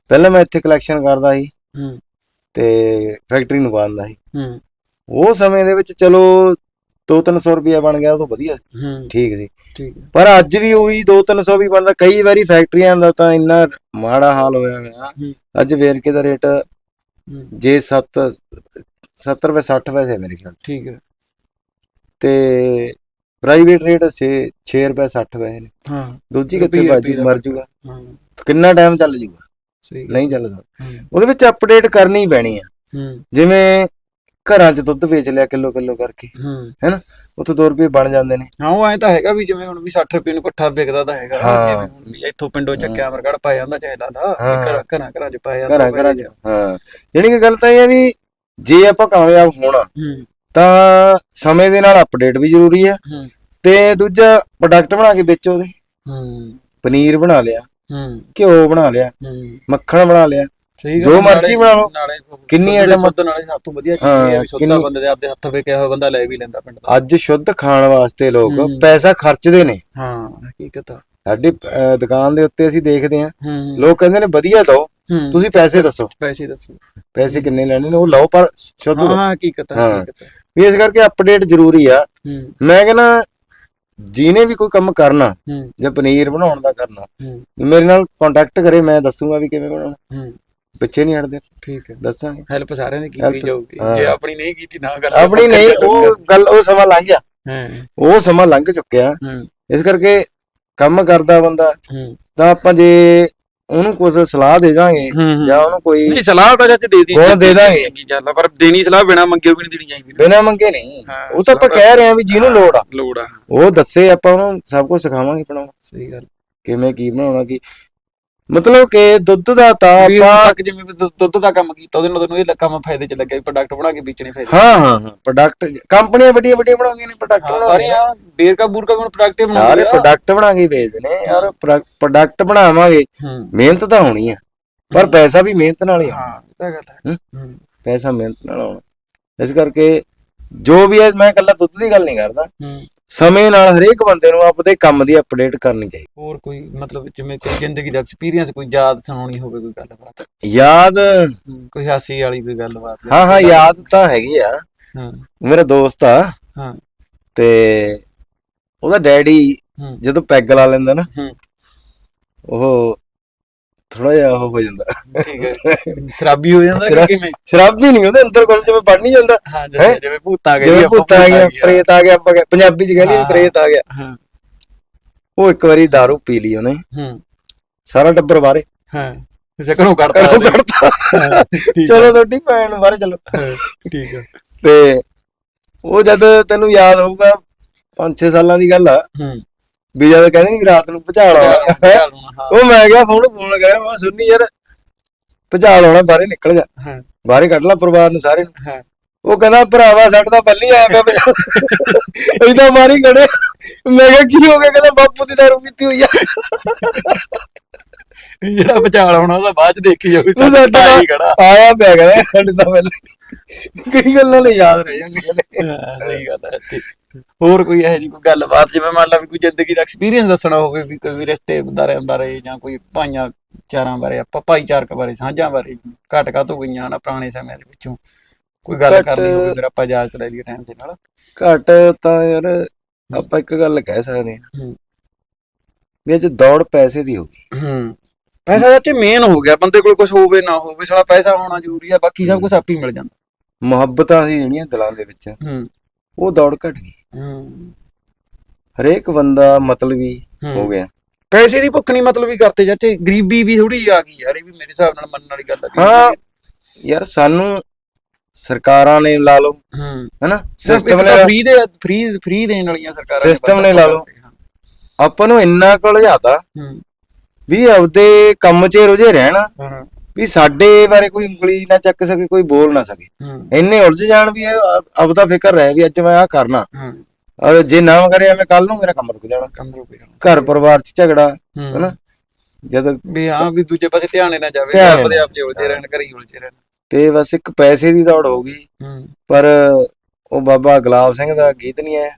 ਪਹਿਲਾਂ ਮੈਂ ਇੱਥੇ ਕਲੈਕਸ਼ਨ ਕਰਦਾ ਸੀ। ਤੇ ਫੈਕਟਰੀ ਨੂੰ ਪਾਉਂਦਾ ਸੀ। ਹੂੰ। ਉਹ ਸਮੇਂ ਦੇ ਵਿੱਚ ਚਲੋ 2-300 ਰੁਪਇਆ ਬਣ ਗਿਆ ਉਹ ਤੋਂ ਵਧੀਆ। ਹੂੰ। ਠੀਕ ਸੀ। ਠੀਕ ਹੈ। ਪਰ ਅੱਜ ਵੀ ਉਹੀ 2-300 ਵੀ ਬਣਦਾ। ਕਈ ਵਾਰੀ ਫੈਕਟਰੀਆਂ ਦਾ ਤਾਂ ਇੰਨਾ ਮਾੜਾ ਹਾਲ ਹੋਇਆ ਹੋਇਆ। ਹੂੰ। ਅੱਜ ਵੇਰਕੇ ਦਾ ਰੇਟ ਹੂੰ, ਜੇ 7 70 ਰੁਪਏ 60 ਪੈਸੇ ਮੇਰੇ ਖਿਆਲ। ਠੀਕ ਹੈ। ਤੇ ਪ੍ਰਾਈਵੇਟ ਰੇਟ 6 6 ਰੁਪਏ 60 ਪੈਸੇ ਨੇ ਹਾਂ। ਦੂਜੀ ਕਿੱਥੇ ਰੁਪਈਏ- ਬਾਜੂ ਰੁਪਈਏ ਮਰ ਜੂਗਾ। ਹਾਂ। ਕਿੰਨਾ ਟਾਈਮ ਚੱਲ ਜੂਗਾ? ਨਹੀਂ ਚੱਲਦਾ। ਹੂੰ। ਉਹਦੇ ਵਿੱਚ ਅਪਡੇਟ ਕਰਨੀ ਹੀ ਪੈਣੀ ਆ। ਹੂੰ। ਜਿਵੇਂ ਘਰਾਂ 'ਚ ਦੁੱਧ ਵੇਚ ਲਿਆ ਕਿਲੋ ਕਿਲੋ ਕਰਕੇ। ਹੂੰ। ਹੈਨਾ? ਉੱਥੇ 2 ਰੁਪਏ ਬਣ ਜਾਂਦੇ ਨੇ। ਹਾਂ ਉਹ ਐ ਤਾਂ ਹੈਗਾ ਵੀ ਜਿਵੇਂ ਹੁਣ ਵੀ 60 ਰੁਪਏ ਨੂੰ ਇਕੱਠਾ ਵਿਕਦਾ ਤਾਂ ਹੈਗਾ। ਹਾਂ। ਇੱਥੋਂ ਪਿੰਡੋਂ ਚੱਕਿਆ ਅਮਰਗੜ ਪਾਇਆ ਜਾਂਦਾ ਚਾਹੇ ਲਾਦਾ। ਹਾਂ। ਘਰਾਂ ਘਰਾਂ ਚ ਪਾਇਆ ਜਾਂਦਾ। ਘਰਾਂ ਘਰਾਂ 'ਚ ਹਾਂ। ਜਿਹੜੀ ਕਿ ਗੱਲ ਤਾਂ ਇਹ ਆ ਵੀ ਜੇ ਆਪਾਂ ਕਾਮਯਾਬ ਹੋਣਾ ਹੂੰ। ਤਾਂ ਸਮੇਂ ਦੇ ਨਾਲ ਅਪਡੇਟ ਵੀ ਜ਼ਰੂਰੀ ਆ। ਹੂੰ। ਤੇ ਦੂਜਾ ਪ੍ਰੋਡਕਟ ਬਣਾ ਕੇ ਵੇਚੋ ਉਹਦੇ। ਹੂੰ। ਪਨੀਰ ਬਣਾ ਲਿਆ। ਹੂੰ। ਘਿਓ ਬਣਾ ਲਿਆ ਹੂੰ। ਮੱਖਣ ਬਣਾ ਲਿਆ ਸਹੀ ਜੋ ਗੱਲ, ਮਰਜ਼ੀ ਨਾਲੇ- ਬਣਾ ਲਓ। ਨਾਲੇ ਕਿੰਨੀ ਸ਼ੁੱਧ ਨਾਲੇ ਸਭ ਤੋਂ ਵਧੀਆ ਚੀਜ਼ ਹਾਂ, ਆ ਵੀ ਸ਼ੁੱਧਾ ਬੰਦੇ ਦੇ ਆਪਦੇ ਹੱਥ ਵੇਖਿਆ ਹੋਇਆ ਬੰਦਾ ਲੈ ਵੀ ਲੈਂਦਾ ਪਿੰਡ ਦਾ। ਅੱਜ ਸ਼ੁੱਧ ਖਾਣ ਵਾਸਤੇ ਲੋਕ। ਪੈਸਾ ਖਰਚਦੇ ਨੇ। ਹਾਂ ਹਕੀਕਤ ਆ। ਸਾਡੀ ਦੁਕਾਨ ਦੇ ਉੱਤੇ ਅਸੀਂ ਦੇਖਦੇ ਹੂੰ। ਲੋਕ ਕਹਿੰਦੇ ਨੇ ਵਧੀਆ ਹੂੰ। ਤੁਸੀਂ ਪੈਸੇ ਦੱਸੋ। ਪੈਸੇ ਦੱਸੋ। ਪੈਸੇ ਕਿੰਨੇ ਲੈਣੇ ਨੇ ਉਹ ਲਓ ਪਰ ਸ਼ੁੱਧ ਹਾਂ ਹਕੀਕਤ ਆ ਹਾਂ। ਆ। ਵੀ ਇਸ ਕਰਕੇ ਅਪਡੇਟ ਜ਼ਰੂਰੀ ਆ। ਮੈਂ ਕਹਿੰਦਾ ਜਿਹਨੇ ਵੀ ਕੋਈ ਕੰਮ ਕਰਨਾ ਜਾਂ ਪਨੀਰ ਬਣਾਉਣ ਦਾ ਕਰਨਾ ਮੇਰੇ ਨਾਲ ਕੰਟੈਕਟ ਕਰੇ ਮੈਂ ਦੱਸੂਗਾ ਵੀ ਕਿਵੇਂ ਬਣਾਉਣਾ। ਪਿੱਛੇ ਨਹੀਂ ਹਟਦੇ। ਠੀਕ ਹੈ। ਦੱਸਾਂਗੇ। ਹੈਲਪ ਸਾਰਿਆਂ ਦੀ ਕੀਤੀ ਜਾਊਗੀ। ਜੇ ਆਪਣੀ ਨਹੀਂ ਕੀਤੀ ਨਾ ਕਰ ਆਪਣੀ ਨਹੀਂ ਉਹ ਗੱਲ ਉਹ ਸਮਾਂ ਲੰਘ ਗਿਆ। ਉਹ ਸਮਾਂ ਲੰਘ ਚੁੱਕਿਆ। ਇਸ ਕਰਕੇ ਕੰਮ ਕਰਦਾ ਬੰਦਾ ਤਾਂ ਆਪਾਂ ਜੇ ਉਹਨੂੰ ਕੁਝ ਸਲਾਹ ਦੇ ਦਾਂਗੇ ਹੂੰ ਜਾਂ ਉਹਨੂੰ ਕੋਈ ਨਹੀਂ ਸਲਾਹ ਤਾਂ ਜੱਜ ਦੇ ਦੀ ਦੇ ਦਾਂਗੇ। ਚੱਲ ਪਰ ਦੇਣੀ ਸਲਾਹ ਬਿਨਾ ਮੰਗੇ ਵੀ ਨਹੀਂ ਦੇਣੀ ਚਾਹੀਦੀ। ਬਿਨਾਂ ਮੰਗੇ ਨਹੀਂ। ਹਾਂ, ਉਹ ਤਾਂ ਆਪਾਂ ਸਲਾਹ- ਕਹਿ ਰਹੇ ਹਾਂ ਵੀ ਜਿਹਨੂੰ ਲੋੜ ਆ। ਲੋੜ ਆ। ਉਹ ਦੱਸੇ ਆਪਾਂ ਉਹਨੂੰ ਸਭ ਕੁਝ ਸਿਖਾਵਾਂਗੇ ਬਣਾਉਣਾ। ਸਹੀ ਗੱਲ। ਕਿਵੇਂ ਕੀ ਬਣਾਉਣਾ ਕੀ ਮਤਲਬ ਕਿ ਦੁੱਧ ਦਾ ਤਾਂ ਵੀ ਹੁਣ ਆਪਾਂ ਤੱਕ ਜਿਵੇਂ ਵੀ ਦੁੱਧ- ਦੁੱਧ ਦਾ ਕੰਮ ਕੀਤਾ ਉਹਦੇ ਨਾਲ ਤੈਨੂੰ ਇਹ ਕੰਮ ਫਾਇਦੇ ਚ ਲੱਗਿਆ ਵੀ ਪ੍ਰੋਡਕਟ ਬਣਾ ਕੇ ਵੇਚਣੇ ਫਾਇਦੇ ਹਾਂ ਹਾਂ ਹਾਂ ਪ੍ਰੋਡਕਟ ਕੰਪਨੀਆਂ ਵੱਡੀਆਂ ਵੱਡੀਆਂ ਬਣਾਉਂਦੀਆਂ ਨੇ ਪ੍ਰੋਡਕਟ ਹਾਂ ਬਣਾਉਂਦੀਆਂ ਨੇ। ਸਾਰੀਆਂ ਬੇਰਕਾ ਬੂਰਕਾ ਹੁਣ ਪ੍ਰੋਡਕਟ ਹੀ ਸਾਰੇ ਬਣਾਉਂਦੇ ਆ। ਪ੍ਰੋਡਕਟ ਬਣਾ ਕੇ ਵੇਚਦੇ ਨੇ ਯਾਰ ਪ੍ਰੋਡਕਟ ਬਣਾਵਾਂਗੇ ਹੂੰ। ਮਿਹਨਤ ਤਾਂ ਹੋਣੀ ਆ ਪਰ ਪੈਸਾ ਵੀ ਮਿਹਨਤ ਨਾਲ ਹੀ ਆਉਣਾ। ਹਾਂ ਇਹ ਤਾਂ ਗੱਲ ਹੈ। ਹੂੰ। ਹੂੰ। ਪੈਸਾ ਮਿਹਨਤ ਨਾਲ ਆਉਣਾ। ਇਸ ਕਰਕੇ ਜੋ ਵੀ ਹੈ ਮੈਂ ਇਕੱਲਾ ਦੁੱਧ ਦੀ ਗੱਲ ਨਹੀਂ ਕਰਦਾ। ਹੂੰ। ਸਮੇਂ ਨਾਲ ਹਰੇਕ ਬੰਦੇ ਨੂੰ ਆਪਦੇ ਕੰਮ ਦੀ ਅਪਡੇਟ ਕਰਨੀ ਚਾਹੀਦੀ। ਹੋਰ ਕੋਈ ਮਤਲਬ ਜਿਵੇਂ ਕੋਈ ਜ਼ਿੰਦਗੀ ਦਾ ਐਕਸਪੀਰੀਅੰਸ ਕੋਈ ਯਾਦ ਸੁਣਾਉਣੀ ਹੋਵੇ ਕੋਈ ਗੱਲਬਾਤ? ਯਾਦ? ਕੋਈ ਹਾਸੀ ਵਾਲੀ ਕੋਈ ਗੱਲਬਾਤ? ਹਾਂ ਹਾਂ ਯਾਦ ਤਾਂ ਹੈਗੀ ਆ। ਹਾਂ। ਮੇਰਾ ਦੋਸਤ ਆ। ਹਾਂ। ਤੇ ਉਹਦਾ ਡੈਡੀ ਜਦੋਂ ਪੈਗ ਲਾ ਲੈਂਦਾ ਨਾ ਉਹ ਥੋੜਾ ਜਿਹਾ ਉਹ ਹੋ ਜਾਂਦਾ। ਠੀਕ ਹੈ। ਸ਼ਰਾਬੀ ਹੋ ਜਾਂਦਾ ਕਿ ਕਿਵੇਂ? ਸ਼ਰਾਬੀ ਨਹੀਂ ਉਹਦੇ ਅੰਦਰ ਕੁਝ ਜਿਵੇਂ ਪੜ ਨਹੀਂ ਜਾਂਦਾ। ਹਾਂ? ਜਿਵੇਂ ਭੂਤ ਆ ਗਏ ਜਿਵੇਂ ਭੂਤ ਆ ਗਿਆ ਪ੍ਰੇਤ ਆ ਗਿਆ ਆਪਾਂ ਪੰਜਾਬੀ ਚ ਕਹਿੰਦੇ। ਪ੍ਰੇਤ ਆ ਗਿਆ। ਹਾਂ। ਉਹ ਇੱਕ ਵਾਰੀ दारू ਪੀ ਲਈ ਉਹਨੇ। ਹੂੰ। ਸਾਰਾ ਟੱਬਰ ਬਾਰੇ ਹਾਂ। ਕੱਢਤਾ ਹਾਂ, ਠੀਕ ਚਲੋ ਤੁਹਾਡੀ ਭੈਣ ਨੂੰ ਬਾਹਰ ਚਲੋ। ਠੀਕ ਹੈ ਤੇ ਉਹ ਜਦ ਤੈਨੂੰ ਯਾਦ ਹੋਊਗਾ 5-6 ਸਾਲਾਂ ਦੀ ਗੱਲ ਆ। ਹੂੰ। ਵੀ ਜਦ ਕਹਿੰਦੇ ਵੀ ਰਾਤ ਨੂੰ ਹੁਣ, ਹਾਂ। ਉਹ ਮੈਂ ਕਿਹਾ ਫੋਨ ਫੋਨ ਕਰਿਆ ਮੈਂ ਸੁਣਨੀ ਯਾਰ ਭੁਚਾਲ ਆਉਣਾ ਬਾਹਰੇ ਨਿਕਲ ਜਾ। ਹਾਂ। ਬਾਹਰੇ ਕੱਢ ਲਾ ਪਰਿਵਾਰ ਨੂੰ ਸਾਰੇ ਨੂੰ। ਉਹ ਕਹਿੰਦਾ ਭਰਾਵਾ ਸਾਡਾ ਤਾਂ ਪਹਿਲੀ ਆਇਆ ਪਿਆ ਭੁਚਾਲ ਇਦਾਂ ਮਾਰੀ ਖੜੇ। ਮੈਂ ਕਿਹਾ ਕੀ ਹੋ ਗਿਆ? ਕਹਿੰਦਾ ਬਾਪੂ ਦੀ ਦਾਰੂ ਪੀਤੀ ਹੋਈ ਆ। ਜਿਹੜਾ ਬਚਾਲ ਹੋਣਾ ਉਹਦਾ ਬਾਅਦ ਚ ਦੇਖੀ ਜਾਊਗੀ। ਤੂੰ ਸਾਡਾ ਆਇਆ ਪਿਆ ਕਹਿੰਦਾ ਸਾਡੇ ਤਾਂ ਪਹਿਲੇ ਕਈ ਗੱਲਾਂ ਲਈ ਯਾਦ ਰਹਿ ਜਾਂਦੀਆਂ ਨੇ। ਹਾਂ, ਸਹੀ ਗੱਲ ਹੈ ਤੇ ਹੋਰ ਕੋਈ ਇਹੋ ਜਿਹੀ ਕੋਈ ਗੱਲਬਾਤ ਜਿਵੇਂ ਮੰਨ ਲਾ ਵੀ ਕੋਈ ਜ਼ਿੰਦਗੀ ਦਾ ਐਕਸਪੀਰੀਅੰਸ ਦੱਸਣਾ ਹੋਵੇ ਵੀ ਕੋਈ ਰਿਸ਼ਤੇਦਾਰਾਂ ਬਾਰੇ ਜਾਂ ਕੋਈ ਭਾਈਆਂ ਚਾਰਾਂ ਬਾਰੇ ਆਪਾਂ ਭਾਈਚਾਰਕ ਬਾਰੇ ਸਾਂਝਾਂ ਬਾਰੇ ਘਟ ਕਾ ਤੋਂ ਗਈਆਂ ਨਾ ਪੁਰਾਣੇ ਸਮਿਆਂ ਦੇ ਵਿੱਚੋਂ। ਕੋਈ ਗੱਲ ਘੱਟ- ਕਰਨੀ ਹੋਵੇ ਫਿਰ ਆਪਾਂ ਇਜਾਜ਼ਤ ਲੈ ਲਈਏ ਟਾਈਮ ਦੇ ਨਾਲ। ਘਟ ਤਾਂ ਯਾਰ ਆਪਾਂ ਇੱਕ ਗੱਲ ਕਹਿ ਸਕਦੇ ਹਾਂ। ਹੂੰ। ਵੀ ਅੱਜ ਦੌੜ ਪੈਸੇ ਦੀ ਹੋ ਗਈ। ਹੂੰ। ਪੈਸਾ ਸੱਚੇ ਮੇਨ ਹੋ ਗਿਆ ਬੰਦੇ ਕੋਲ ਕੁਝ ਹੋਵੇ ਨਾ ਹੋਵੇ ਸਾਲਾ ਪੈਸਾ ਹੋਣਾ ਜ਼ਰੂਰੀ ਹੈ ਬਾਕੀ ਸਭ ਕੁਝ ਆਪੇ ਹੀ ਮਿਲ ਜਾਂਦਾ। ਮੁਹੱਬਤਾਂ ਸੀ ਜਿਹੜੀਆਂ ਦਿਲਾਂ ਦੇ ਵਿੱਚ ਹੂੰ। ਉਹ ਦੌੜ ਘਟ ਗਈ। ਹੂੰ। ਹਰੇਕ ਬੰਦਾ ਮਤਲਬੀ ਹੂੰ। ਗਿਆ। ਪੈਸੇ ਦੀ ਭੁੱਖ ਨਹੀਂ ਮਤਲਬ ਵੀ ਕਰਤੇ ਚਾਚੇ ਗਰੀਬੀ ਵੀ ਥੋੜੀ ਆ ਗਈ ਯਾਰ ਇਹ ਵੀ ਮੇਰੇ ਹਿਸਾਬ ਨਾਲ ਮੰਨਣ ਵਾਲੀ ਗੱਲ ਹੈ ਹਾਂ ਯਾਰ ਸਾਨੂੰ ਸਰਕਾਰਾਂ ਨੇ ਲਾ ਲਓ ਹੂੰ। ਹਨਾ? ਸਿਸਟਮ ਨੇ ਫ੍ਰੀ ਦੇ ਫ੍ਰੀ ਫ੍ਰੀ ਦੇਣ ਵਾਲੀਆਂ ਸਰਕਾਰਾਂ System ਨੇ ਲਾ ਲਓ। ਆਪਾਂ ਨੂੰ ਇੰਨਾ ਕੁ ਲਿਜਾਤਾ ਹੂੰ। ਵੀ ਆਪਦੇ ਕੰਮ 'ਚ ਰੁਝੇ ਰਹਿਣ। ਹਾਂ। ਵੀ ਸਾਡੇ ਬਾਰੇ ਕੋਈ ਉਂਗਲੀ ਨਾ ਚੱਕ ਸਕੇ ਕੋਈ ਬੋਲ ਨਾ ਸਕੇ। ਇੰਨੇ ਉਲਝ ਜਾਣ ਵੀ ਆਪਦਾ ਫਿਕਰ ਰਹੇ ਵੀ ਅੱਜ ਮੈਂ ਆ ਕਰਨਾ। ਔਰ ਜੇ ਨਾ ਕਰਿਆ ਮੈਂ ਕੱਲ ਨੂੰ ਮੇਰਾ ਕੰਮ ਰੁਕ ਜਾਣਾ। ਕੰਮ ਰੁਪਏ ਘਰ ਪਰਿਵਾਰ 'ਚ ਝਗੜਾ ਹਨਾ? ਜਦ ਵੀ ਹਾਂ ਵੀ ਦੂਜੇ ਪਾਸੇ ਧਿਆਨ ਨਾ ਜਾਵੇ ਆਪਦੇ ਆਪ ਚ ਉਲਝੇ ਰਹਿਣ ਘਰੀ ਉਲਝੇ ਰਹਿਣ। ਤੇ ਬਸ ਇੱਕ ਪੈਸੇ ਦੀ ਦੌੜ ਹੋ ਗਈ। ਪਰ ਉਹ ਬਾਬਾ ਗੁਲਾਬ ਸਿੰਘ ਦਾ ਗੀਤ ਨਹੀਂ ਆਇਆ।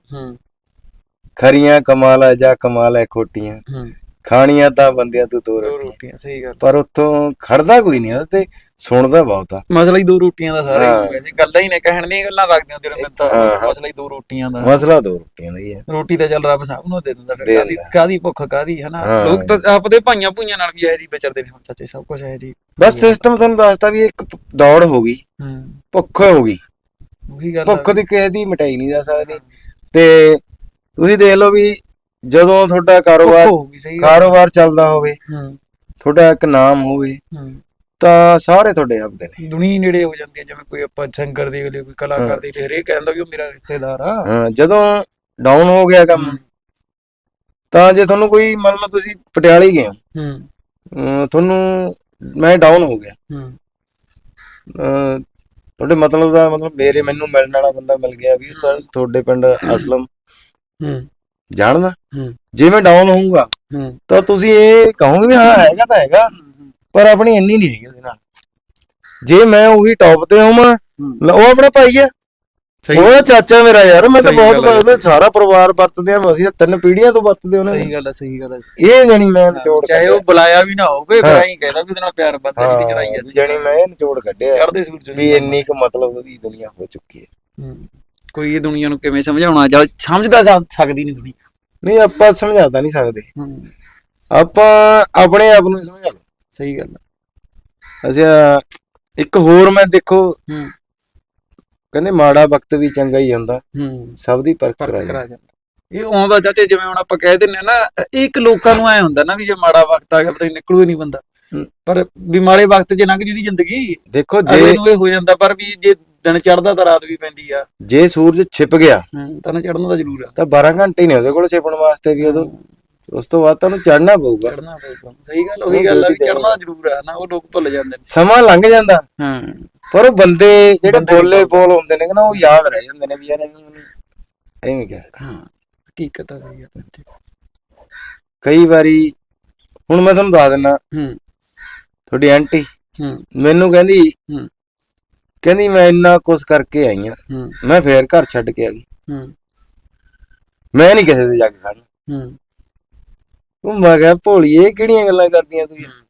ਖਰੀਆਂ ਕਮਾਲ ਹੈ ਜਾਂ ਕਮਾਲ ਹੈ ਖੋਟੀਆਂ। ਖਾਣੀਆਂ ਤਾਂ ਬੰਦਿਆਂ ਤੋਂ ਦੋ ਦੋ ਰੋਟੀਆਂ। ਰੋਟੀਆਂ ਸਹੀ ਗੱਲ। ਪਰ ਉੱਥੋਂ ਖੜਦਾ ਕੋਈ ਨਹੀਂ ਉਹਦੇ ਤੇ ਸੁਣਦਾ ਬਹੁਤ ਆ। ਮਸਲਾ ਹੀ ਦੋ ਰੋਟੀਆਂ ਦਾ ਸਾਰਾ ਹਾਂ। ਹੀ। ਗੱਲਾਂ ਹੀ ਨੇ ਕਹਿਣ ਦੀਆਂ ਗੱਲਾਂ ਰੱਖਦੇ ਹੁੰਦੇ ਮੈਂ ਤਾਂ। ਮਸਲਾ ਹੀ ਦੋ ਰੋਟੀਆਂ ਦਾ। ਮਸਲਾ ਦੋ ਰੋਟੀਆਂ ਦਾ ਹੀ ਹੈ ਰੋਟੀ ਤਾਂ ਚੱਲ ਰੱਬ ਸਭ ਨੂੰ ਦੇ ਦਿੰਦਾ ਫਿਰ ਕਾਦੀ। ਕਾਦੀ ਭੁੱਖ ਕਾਦੀ ਹਨਾ। ਲੋਕ ਤਾਂ ਆਪਦੇ ਭਾਈਆਂ ਭੂਈਆਂ ਨਾਲ ਵੀ ਇਹ ਜੀ ਵਿਚਰਦੇ ਨੇ ਹੁਣ ਚਾਚੇ ਸਭ ਕੁਝ ਹੈ ਜੀ ਬਸ ਸਿਸਟਮ ਤੁਹਾਨੂੰ ਦੱਸਤਾ ਵੀ ਇੱਕ ਦੌੜ ਹੋ ਗਈ। ਭੁੱਖ ਹੋ ਗਈ। ਉਹੀ ਗੱਲ ਆ। ਭੁੱਖ ਦੀ ਕਿਸੇ ਦੀ ਮਿਟਾਈ ਨਹੀਂ ਜਾ ਸਕਦੀ। ਤੇ ਤੁਸੀਂ ਦੇਖ ਲਓ ਵੀ ਜਦੋਂ ਤੁਹਾਡਾ ਕਾਰੋਬਾਰ ਹੋ ਗਈ ਸਹੀ ਗੱਲ। ਕਾਰੋਬਾਰ ਚੱਲਦਾ ਹੋਵੇ ਹੂੰ। ਤੁਹਾਡਾ ਇੱਕ ਨਾਮ ਹੋਵੇ ਹੂੰ। ਤਾਂ ਸਾਰੇ ਤੁਹਾਡੇ ਆਪਦੇ ਨੇ। ਦੁਨੀਆ ਨੇੜੇ ਹੋ ਜਾਂਦੀ ਹੈ ਜਿਵੇਂ ਕੋਈ ਆਪਾਂ ਸਿੰਗਰ ਦੇਖ ਲਈ ਕੋਈ ਕਲਾਕਾਰ ਦੇਖ ਲਈ ਹਰੇਕ ਕਹਿੰਦਾ ਵੀ ਉਹ ਮੇਰਾ ਰਿਸ਼ਤੇਦਾਰ ਆ। ਹਾਂ ਜਦੋਂ ਡਾਊਨ ਹੋ ਗਿਆ ਕੰਮ ਤਾਂ ਜੇ ਤੁਹਾਨੂੰ ਕੋਈ ਮੰਨ ਲਓ ਤੁਸੀਂ ਪਟਿਆਲੇ ਗਏ ਹੋ ਹੂੰ। ਤੁਹਾਨੂੰ ਮੈਂ ਡਾਊਨ ਹੋ ਗਿਆ। ਹੂੰ। ਤੁਹਾਡੇ ਮਤਲਬ ਦਾ ਮਤਲਬ ਮੇਰੇ ਮੈਨੂੰ ਮਿਲਣ ਵਾਲਾ ਬੰਦਾ ਮਿਲ ਗਿਆ ਵੀ ਤੁਹਾਡੇ ਪਿੰਡ ਅਸਲਮ। ਹੂੰ। ਜਾਣਦਾ ਹੂੰ। ਜੇ ਮੈਂ ਡਾਊਨ ਹੋਊਗਾ ਹੂੰ। ਤਾਂ ਤੁਸੀਂ ਇਹ ਕਹੋਗੇ ਵੀ ਹਾਂ ਹੈਗਾ ਤਾਂ ਹੈਗਾ ਪਰ ਆਪਣੀ ਇੰਨੀ ਨਹੀਂ ਹੈਗੀ ਉਹਦੇ ਨਾਲ। ਜੇ ਮੈਂ ਉਹੀ ਟੌਪ ਤੇ ਹੋਵਾਂ ਉਹ ਆਪਣਾ ਭਾਈ ਆ ਸਹੀ। ਉਹ ਚਾਚਾ ਮੇਰਾ ਯਾਰ ਮੈਂ ਤਾਂ ਬਹੁਤ ਹੈ। ਉਹਦਾ ਸਾਰਾ ਪਰਿਵਾਰ ਵਰਤਦੇ ਆ ਅਸੀਂ ਤਿੰਨ ਪੀੜ੍ਹੀਆਂ ਤੋਂ ਵਰਤਦੇ ਉਹਨੇ ਸਹੀ ਗੱਲ ਹੈ ਸਹੀ ਗੱਲ ਹੈ। ਇਹ ਜਣੀ ਮੈਂ ਨਿਚੋੜ ਚਾਹੇ ਉਹ ਬੁਲਾਇਆ ਵੀ ਨਾ ਹੋਵੇ ਫਿਰ ਹਾਂ। ਐਂ ਕਹਿੰਦਾ ਵੀ ਉਹਦੇ ਨਾਲ ਪਿਆਰ ਵੱਧਦਾ ਨਹੀਂ ਚੜਾਈ ਹੈ। ਜਣੀ ਮੈਂ ਇਹ ਨਿਚੋੜ ਕੱਢਿਆ। ਚੜਦੇ ਸੂਰਜ ਵੀ ਇੰਨੀ ਕੁ ਮਤਲਬ ਉਹਦੀ ਦੁਨੀਆ ਹੋ ਚੁੱਕੀ ਹੈ। ਹੂੰ। ਕੋਈ ਇਹ ਦੁਨੀਆ ਨੂੰ ਕਿਵੇਂ ਸਮਝਾਉਣਾ? ਜਾਂ ਸਮਝਦਾ ਸਕ- ਸਕਦੀ ਨਹੀਂ ਦੁਨੀਆ? ਨਹੀਂ ਆਪਾਂ ਸਮਝਾਤਾ ਨਹੀਂ ਸਕਦੇ। ਆਪਾਂ ਆਪਣੇ ਆਪ ਨੂੰ ਹੀ ਸਮਝਾ ਲਓ। ਸਹੀ ਗੱਲ ਹੈ ਅੱਛਾ ਇੱਕ ਹੋਰ ਮੈਂ ਦੇਖੋ ਹੂੰ। ਕਹਿੰਦੇ ਮਾੜਾ ਵਕਤ ਵੀ ਚੰਗਾ ਹੀ ਹੁੰਦਾ ਹੂੰ। ਸਭ ਦੀ ਪਰਖ ਫ਼ਰਕ ਕਰਾ ਜਾਂਦਾ। ਇਹ ਆਉਂਦਾ ਚਾਚੇ ਜਿਵੇਂ ਹੁਣ ਆਪਾਂ ਕਹਿ ਦਿੰਨੇ ਆ ਨਾ ਇਹ ਇੱਕ ਲੋਕਾਂ ਨੂੰ ਐ ਹੁੰਦਾ ਨਾ ਵੀ ਜੇ ਮਾੜਾ ਵਕਤ ਆ ਗਿਆ ਪਤਾ ਨਿਕਲੂ ਹੀ ਨਹੀਂ ਬੰਦਾ। ਪਰ ਵੀ ਮਾੜੇ ਵਕਤ 'ਚ ਲੰਘ ਜੂਦੀ ਜ਼ਿੰਦਗੀ ਦੇਖੋ ਅਗਲੇ ਜੇ ਨੂੰ ਇਹ ਹੋ ਜਾਂਦਾ ਪਰ ਵੀ ਜੇ ਦਿਨ ਚੜਦਾ ਤਾਂ ਰਾਤ ਵੀ ਪੈਂਦੀ ਆ। ਜੇ ਸੂਰਜ ਛਿਪ ਗਿਆ ਹੂੰ, ਤਾਂ ਚੜਨਾ ਤਾਂ ਜ਼ਰੂਰ ਆ। ਤਾਂ 12 ਘੰਟੇ ਹੀ ਨੇ ਉਹਦੇ ਕੋਲ ਛਿਪਣ ਵਾਸਤੇ ਵੀ ਉਦੋਂ। ਉਸ ਤੋਂ ਬਾਅਦ ਤੁਹਾਨੂੰ ਚੜਨਾ ਪਊਗਾ। ਚੜਨਾ ਪਊਗਾ। ਸਹੀ ਗੱਲ ਉਹੀ ਗੱਲ ਆ ਵੀ ਚੜਨਾ ਜ਼ਰੂਰ ਆ ਨਾ ਉਹ ਲੋਕ ਭੁੱਲ ਜਾਂਦੇ ਨੇ। ਸਮਾਂ ਲੰਘ ਜਾਂਦਾ। ਹਾਂ। ਪਰ ਉਹ ਬੰਦੇ ਜਿਹੜੇ ਬੋਲੇ ਬੋਲ ਹੁੰਦੇ ਨੇ ਨਾ ਉਹ ਯਾਦ ਰਹਿ ਜਾਂਦੇ ਨੇ ਵੀ ਯਾਰ ਇਹਨੂੰ ਐਵੇਂ ਕਿਹਾ। ਹਾਂ ਹਕੀਕਤ ਆ ਗਈ ਆ। ਕਈ ਵਾਰੀ ਹੁਣ ਮੈਂ ਤੁਹਾਨੂੰ ਦੱਸ ਦਿੰਦਾ ਹੂੰ। ਤੁਹਾਡੀ ਆਂਟੀ ਹੂੰ। ਮੈਨੂੰ ਕਹਿੰਦੀ ਹੂੰ। ਕਹਿੰਦੀ ਮੈਂ ਇੰਨਾ ਕੁਛ ਕਰਕੇ ਆਈ ਆ। ਹੂੰ। ਮੈਂ ਫੇਰ ਘਰ ਛੱਡ ਕੇ ਆ ਗਈ। ਹੂੰ। ਮੈਂ ਨਹੀਂ ਕਿਸੇ ਦੇ ਜਾ ਕੇ ਖੜਨਾ। ਹੂੰ। ਉਹ ਮੈਂ ਕਿਹਾ ਭੋਲੀ ਇਹ ਕਿਹੜੀਆਂ ਗੱਲਾਂ ਕਰਦੀਆਂ ਤੂੰ? ਯਾਰ?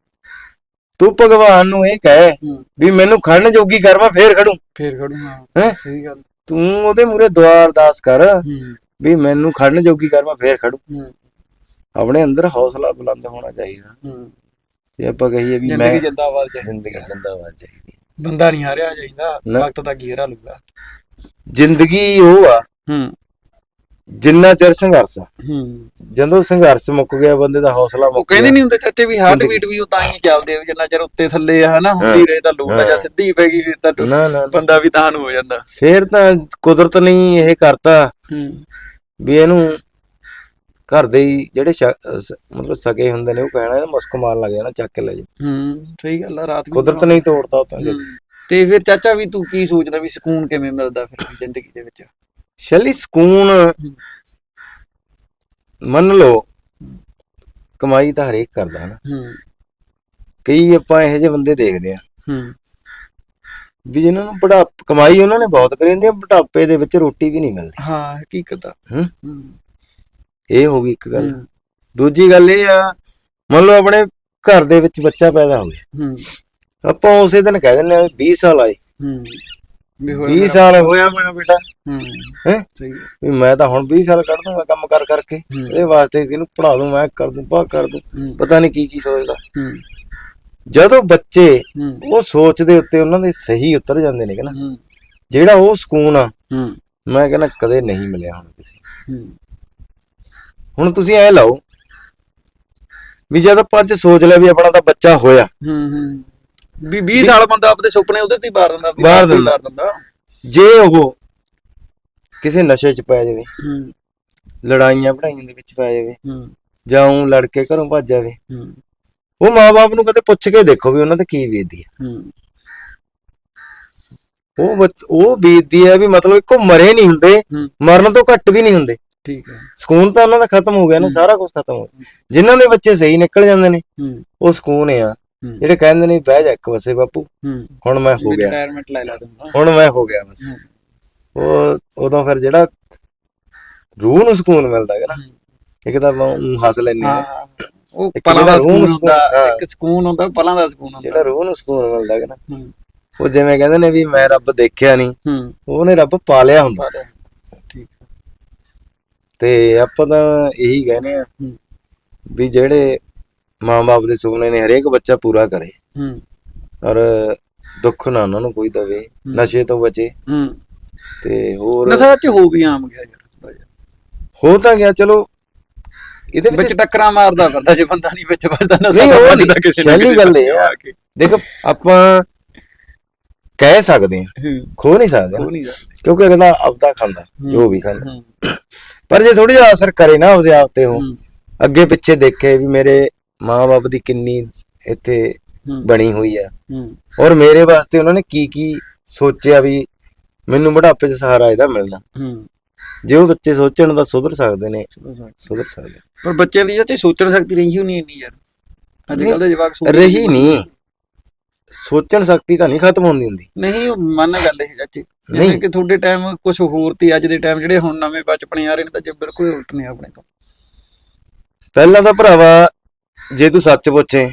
ਤੂੰ ਭਗਵਾਨ ਨੂੰ ਇਹ ਕਹਿ ਹੂੰ। ਵੀ ਮੈਨੂੰ ਖੜਨ ਜੋਗੀ ਕਰ ਮੈਂ ਫੇਰ ਖੜੂ। ਫੇਰ ਖੜੂ ਹਾਂ। ਹੈਂ? ਸਹੀ ਗੱਲ। ਤੂੰ ਉਹਦੇ ਮੂਰੇ ਦੁਆ ਅਰਦਾਸ ਕਰ ਹੂੰ। ਵੀ ਮੈਨੂੰ ਖੜਨ ਜੋਗੀ ਕਰ ਮੈਂ ਫੇਰ ਖੜੂ। ਹੂੰ। ਆਪਣੇ ਅੰਦਰ ਹੌਸਲਾ ਬੁਲੰਦ ਹੋਣਾ ਚਾਹੀਦਾ। ਹੂੰ। ਤੇ ਆਪਾਂ ਕਹੀਏ ਵੀ ਮੈਂ ਜ਼ਿੰਦਗੀ ਜਿੰਦਾਬਾਦ ਚਾਹੀਦੀ। ਜ਼ਿੰਦਗੀ ਜਿੰਦਾਬਾਦ ਚਾਹੀਦੀ। ਬੰਦਾ ਨਹੀਂ ਹਾਰਿਆ ਨਾ। ਵਕਤ ਦਾ ਘੇਰਾ ਲੂਗਾ ਜ਼ਿੰਦਗੀ ਉਹ ਆ ਹੂੰ ਜਿੰਨਾ ਚਿਰ ਸੰਘਰਸ਼ ਆ ਹੂੰ ਜਦੋਂ ਸੰਘਰਸ਼ ਮੁੱਕ ਗਿਆ ਬੰਦੇ ਦਾ ਹੌਸਲਾ ਉਹ ਮੁੱਕ ਕਹਿੰਦੇ ਨਹੀਂ ਹੁੰਦੇ ਚਾਚੇ ਵੀ ਹਾਰਟ। ਬੀਟ ਵੀ ਉਹ ਤਾਂ ਹੀ ਚੱਲਦੇ ਆ ਵੀ ਜਿੰਨਾ ਚਿਰ ਉੱਤੇ ਥੱਲੇ ਆ ਹਨਾ ਹੁੰਦੀ ਰਹੇ ਤਾਂ ਆ ਜਾਂ। ਸਿੱਧੀ ਪੈ ਗਈ ਫਿਰ ਤਾਂ ਨਾ ਨਾ ਨਾ। ਬੰਦਾ ਵੀ ਤਾਂ ਨੂੰ ਹੋ ਜਾਂਦਾ ਫੇਰ ਤਾਂ ਕੁਦਰਤ ਨੇ ਹੀ ਇਹ ਕਰਤਾ ਹੂੰ ਵੀ ਇਹਨੂੰ ਘਰ ਦੇ ਹੀ ਜਿਹੜੇ ਸ਼- ਅਹ ਸ- ਮਤਲਬ ਸਗੇ ਹੁੰਦੇ ਨੇ ਉਹ ਕਹਿਣਾ ਮੁਸਕ ਮਾਰਨ ਲੱਗ ਜਾਣਾ ਚੱਕ ਕੇ ਲੈ ਜਾ। ਹੂੰ ਸਹੀ ਗੱਲ ਆ ਰਾਤ ਵੀ ਕੁਦਰਤ ਨੇ ਹੀ ਤੋੜਤਾ ਉਹ ਤਾਂ ਹੂੰ। ਤੇ ਫਿਰ ਚਾਚਾ ਵੀ ਤੂੰ ਕੀ ਸੋਚਦਾ ਵੀ ਸਕੂਨ ਕਿਵੇਂ ਮਿਲਦਾ ਫਿਰ ਜ਼ਿੰਦਗੀ ਦੇ ਵਿੱਚ? ਸ਼ੈਲੀ ਸਕੂਨ ਮੰਨ ਲਓ ਕਮਾਈ ਤਾਂ ਹਰੇਕ ਕਰਦਾ ਹੈ ਨਾ। ਹੂੰ। ਕਈ ਆਪਾਂ ਇਹੋ ਜਿਹੇ ਬੰਦੇ ਦੇਖਦੇ ਆ ਹੂੰ। ਵੀ ਜਿਨ੍ਹਾਂ ਨੂੰ ਬੜਾ ਕਮਾਈ ਉਹਨਾਂ ਨੇ ਬਹੁਤ ਕਰੀ ਹੁੰਦੀ ਆ ਬੁਢਾਪੇ ਦੇ ਵਿੱਚ ਰੋਟੀ ਵੀ ਨਹੀਂ ਮਿਲਦੀ। ਹਾਂ ਹਕੀਕਤ ਆ। ਹੂੰ। ਹੂੰ। ਇਹ ਹੋ ਗਈ ਇੱਕ ਗੱਲ। ਹੂੰ, ਦੂਜੀ ਗੱਲ ਇਹ ਆ ਮੰਨ ਲਓ ਆਪਣੇ ਘਰ ਦੇ ਵਿੱਚ ਬੱਚਾ ਪੈਦਾ ਹੋ ਗਿਆ। ਹੂੰ। ਆਪਾਂ ਉਸੇ ਦਿਨ ਕਹਿ ਦਿੰਦੇ ਆ ਵੀ 20 ਸਾਲ ਆਏ। ਹੂੰ। ਵੀ ਹੋਇਆ 20 ਮੇਰਾ- ਸਾਲ ਹੋਇਆ ਮੇਰਾ ਬੇਟਾ। ਹੂੰ। ਹੈ? ਸਹੀ ਹੈ। ਵੀ ਮੈਂ ਤਾਂ ਹੁਣ 20 ਸਾਲ ਕੱਢ ਦੂੰਗਾ ਕੰਮ ਕਰ ਕਰਕੇ। ਹੂੰ। ਇਹਦੇ ਵਾਸਤੇ ਇਹਨੂੰ ਪੜਾ ਦੂੰ ਮੈਂ ਕਰ ਦੂੰ ਪਾ ਕਰ ਦੂੰ। ਹੂੰ। ਪਤਾ ਨਹੀਂ ਕੀ ਕੀ ਸੋਚਦਾ। ਹੂੰ। ਜਦੋਂ ਬੱਚੇ ਹੂੰ। ਉਹ ਸੋਚ ਦੇ ਉੱਤੇ ਉਹਨਾਂ ਦੇ ਸਹੀ ਉਤਰ ਜਾਂਦੇ ਨੇ ਹੂੰ। ਜਿਹੜਾ ਉਹ ਸਕੂਨ ਆ ਹੂੰ। ਮੈਂ ਕਹਿੰਦਾ ਕਦੇ ਨਹੀਂ ਮਿਲਿਆ ਹੁਣ ਕਿਸੇ ਹੂੰ। ਹੁਣ ਤੁਸੀਂ ਐ ਲਾਓ ਵੀ ਜਦ ਆਪਾਂ ਅੱਜ ਸੋਚ ਲਿਆ ਵੀ ਆਪਣਾ ਤਾਂ ਬੱਚਾ ਹੋਇਆ। ਹੂੰ ਹੂੰ। ਵੀ 20 ਸਾਲ ਬੰਦਾ ਆਪਦੇ ਸੁਪਨੇ ਉਹਦੇ ਤੇ ਵਾਰ ਦਿੰਦਾ ਵਾਰ ਬਾਤ ਦਿੰਦਾ। ਜੇ ਉਹ ਕਿਸੇ ਨਸ਼ੇ 'ਚ ਪੈ ਜਾਵੇ ਹੂੰ। ਲੜਾਈਆਂ ਪੜਾਈਆਂ ਦੇ ਵਿੱਚ ਪੈ ਜਾਵੇ ਹੂੰ। ਜਾਂ ਉਹ ਲੜ ਕੇ ਘਰੋਂ ਭੱਜ ਜਾਵੇ ਹੂੰ। ਉਹ ਮਾਪੇ ਨੂੰ ਕਦੇ ਪੁੱਛ ਕੇ ਦੇਖੋ ਵੀ ਉਹਨਾਂ ਤੇ ਕੀ ਬੀਤਦੀ ਹੈ ਹੂੰ। ਉਹ ਬੱਚ- ਉਹ ਬੀਤਦੀ ਹੈ ਵੀ ਮਤਲਬ ਇੱਕੋ ਮਰੇ ਨਹੀਂ ਹੁੰਦੇ ਹੂੰ। ਮਰਨ ਤੋਂ ਘੱਟ ਵੀ ਨਹੀਂ ਹੁੰਦੇ। ਠੀਕ ਹੈ। ਸਕੂਨ ਤਾਂ ਉਹਨਾਂ ਦਾ ਖਤਮ ਹੋ ਗਿਆ ਨਾ ਸਾਰਾ ਕੁਝ ਖਤਮ ਹੋ ਗਿਆ। ਜਿਨ੍ਹਾਂ ਦੇ ਬੱਚੇ ਸਹੀ ਨਿਕਲ ਜਾਂਦੇ ਨੇ ਉਹ ਸਕੂਨ ਆ। ਜਿਹੜੇ ਕਹਿੰਦੇ ਨੇ ਬਹਿ ਜਾ ਇੱਕ ਵਸੇ ਬਾਪੂ। ਹੁਣ ਮੈਂ ਹੋ ਗਿਆ। ਰਿਟਾਇਰਮੈਂਟ ਲੈ ਲਾ ਦੂੰਗਾ ਹੁਣ ਮੈਂ ਹੋ ਗਿਆ ਬਸ। ਉਹ ਉਦੋਂ ਫਿਰ ਜਿਹੜਾ ਰੂਹ ਨੂੰ ਸਕੂਨ ਮਿਲਦਾ ਹੈ ਨਾ। ਇੱਕ ਤਾਂ ਹੱਸ ਲੈਂਦੇ ਆ ਹਾਂ ਉਹ ਪਲਾਂ ਦਾ ਸਕੂਨ ਹੁੰਦਾ। ਇੱਕ ਸਕੂਨ ਹੁੰਦਾ ਪਲਾਂ ਦਾ ਸਕੂਨ ਹੁੰਦਾ। ਜਿਹੜਾ ਰੂਹ ਨੂੰ ਸਕੂਨ ਮਿਲਦਾ ਹੈ ਨਾ ਉਹ ਜਿਵੇਂ ਕਹਿੰਦੇ ਨੇ ਵੀ ਮੈਂ ਰੱਬ ਦੇਖਿਆ ਨਹੀਂ ਉਹਨੇ ਰੱਬ ਪਾਲਿਆ ਹੁੰਦਾ। ਪਾ ਲਿਆ। ਠੀਕ ਹੈ। ਤੇ ਆਪਾਂ ਤਾਂ ਇਹੀ ਕਹਿੰਦੇ ਆ ਹੂੰ। ਵੀ ਜਿਹੜੇ ਮਾਂ-ਬਾਪ ਦੇ ਸੁਪਨੇ ਨੇ ਹਰੇਕ ਬੱਚਾ ਪੂਰਾ ਕਰੇ। ਹੂੰ। ਔਰ ਦੁੱਖ ਨਾ ਉਹਨਾਂ ਨੂੰ ਕੋਈ ਦਵੇ ਨਸ਼ੇ ਤੋਂ ਬਚੇ। ਹੂੰ। ਤੇ ਹੋਰ ਨਸ਼ਾ ਚ ਹੋ ਵੀ ਆਮ ਗਿਆ ਯਾਰ। ਹੋ ਤਾਂ ਗਿਆ ਚਲੋ। ਇਹਦੇ ਵਿੱਚ ਟੱਕਰਾਂ ਮਾਰਦਾ ਫਿਰਦਾ ਜੇ ਬੰਦਾ ਨਹੀਂ ਵਿੱਚ ਵੱਜਦਾ ਨਸ਼ਾ ਨਹੀਂ। ਕਿਸੇ ਨਾ ਕਿਸੇ ਗੱਲ ਕੇ। ਦੇਖ ਆਪਾਂ ਕਹਿ ਸਕਦੇ ਹਾਂ ਹੂੰ। ਖੋ ਨਹੀਂ ਸਕਦੇ ਕਿਉਂਕਿ ਅਗਲਾ ਆਪਦਾ ਖਾਂਦਾ ਜੋ ਵੀ ਖਾਂਦਾ। ਹੂੰ। ਪਰ ਜੇ ਥੋੜੀ ਜਿਹਾ ਅਸਰ ਕਰੇ ਨਾ ਆਪਦੇ ਆਪ ਤੇ ਉਹ ਅੱਗੇ ਪਿੱਛੇ ਦੇਖੇ ਵੀ ਮੇਰੇ ਮਾਂ-ਬਾਪ ਦੀ ਕਿੰਨੀ ਇੱਥੇ ਬਣੀ ਹੋਈ ਆ। ਔਰ ਮੇਰੇ ਵਾਸਤੇ ਉਹਨਾਂ ਨੇ ਕੀ ਕੀ ਸੋਚਿਆ ਵੀ ਮੈਨੂੰ ਬੁਢਾਪੇ 'ਚ ਸਹਾਰਾ ਇਹਦਾ ਮਿਲਣਾ। ਜੇ ਉਹ ਬੱਚੇ ਸੋਚਣ ਦਾ ਸੁਧਰ ਸਕਦੇ ਨੇ। ਸੁਧਰ ਸਕਦੇ। ਪਰ ਬੱਚਿਆਂ ਦੀ ਚਾਚੇ ਸੋਚਣ ਸ਼ਕਤੀ ਰਹੀ ਨਹੀਂ ਇੰਨੀ ਯਾਰ। ਅੱਜ ਕੱਲ ਦੇ ਜਵਾਕ ਸੋਚ ਰਹੀ ਨਹੀਂ। ਸੋਚਣ ਸ਼ਕਤੀ ਤਾਂ ਨਹੀਂ ਖਤਮ ਹੁੰਦੀ ਹੁੰਦੀ ਨਹੀਂ ਉਹ ਮੰਨ ਗੱਲ ਇਹ ਚਾਚੇ। ਜਿਵੇਂ ਕਿ ਤੁਹਾਡੇ ਟਾਈਮ ਕੁਝ ਹੋਰ ਤੇ ਅੱਜ ਦੇ ਟਾਈਮ ਜਿਹੜੇ ਹੁਣ ਨਵੇਂ ਬਚਪਨੇ ਆ ਰਹੇ ਨੇ ਤਾਂ ਜੇ ਬਿਲਕੁਲ ਉਲਟ ਨੇ ਆਪਣੇ ਤੋਂ। ਪਹਿਲਾਂ ਤਾਂ ਭਰਾਵਾ ਜੇ ਤੂੰ ਸੱਚ ਪੁੱਛੇ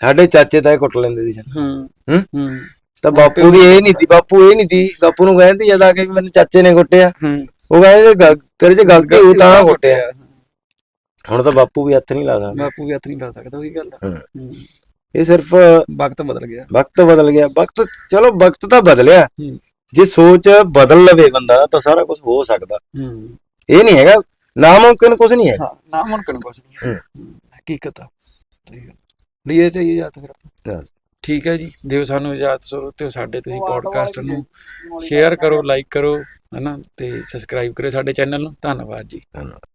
ਸਾਡੇ ਚਾਚੇ ਤਾਂ ਇਹ ਕੁੱਟ ਲੈਂਦੇ ਸੀ ਹੂੰ। ਹੂੰ? ਤਾਂ ਬਾਪੂ ਦੀ ਇਹ ਨਹੀਂ ਸੀ ਬਾਪੂ ਇਹ ਨਹੀਂ ਸੀ ਬਾਪੂ ਨੂੰ ਕਹਿੰਦੇ ਜਦ ਆ ਕੇ ਵੀ ਮੈਨੂੰ ਚਾਚੇ ਨੇ ਕੁੱਟਿਆ। ਉਹ ਕਹਿੰਦੇ ਤੇਰੇ 'ਚ ਗਲਤੀ ਹੋਈ ਤਾਂ ਕੁੱਟਿਆ। ਹੁਣ ਤਾਂ ਬਾਪੂ ਵੀ ਹੱਥ ਨਹੀਂ ਲਾ ਸਕਦਾ। ਬਾਪੂ ਵੀ ਹੱਥ ਨਹੀਂ ਲਾ ਸਕਦਾ ਉਹੀ ਗੱਲ ਆ। ਇਹ ਸਿਰਫ ਵਕਤ ਬਦਲ ਗਿਆ। ਵਕਤ ਬਦਲ ਗਿਆ। ਵਕਤ ਚਲੋ ਵਕਤ ਤਾਂ ਬਦਲਿਆ। ਜੇ ਸੋਚ ਬਦਲ ਲਵੇ ਬੰਦਾ ਤਾਂ ਸਾਰਾ ਕੁਝ ਹੋ ਸਕਦਾ। ਹੂੰ। ਇਹ ਨਹੀਂ ਹੈਗਾ ਨਾਮੁਮਕਿਨ ਕੁਝ ਨਹੀਂ ਹੈ। ਹਾਂ ਨਾ ਮੁਮਕਿਨ ਕੁਛ ਨਹੀਂ ਹੈ। ਹਕੀਕਤ ਆ। ਸਹੀ ਗੱਲ। ਲਈਏ ਚਾਹੀਏ ਜਾਂ ਫਿਰ ਆਪਾਂ। ਬਸ। ਠੀਕ ਹੈ ਜੀ। ਦਿਓ ਸਾਨੂੰ ਇਜਾਜ਼ਤ ਸਰੋ ਤੇ ਸਾਡੇ ਤੁਸੀਂ ਪੋਡਕਾਸਟ ਨੂੰ ਸ਼ੇਅਰ ਕਰੋ ਲਾਈਕ ਕਰੋ ਹਨਾ ਤੇ ਸਬਸਕ੍ਰਾਈਬ ਕਰੋ ਸਾਡੇ ਚੈਨਲ ਨੂੰ। ਧੰਨਵਾਦ ਜੀ। ਧੰਨਵਾਦ।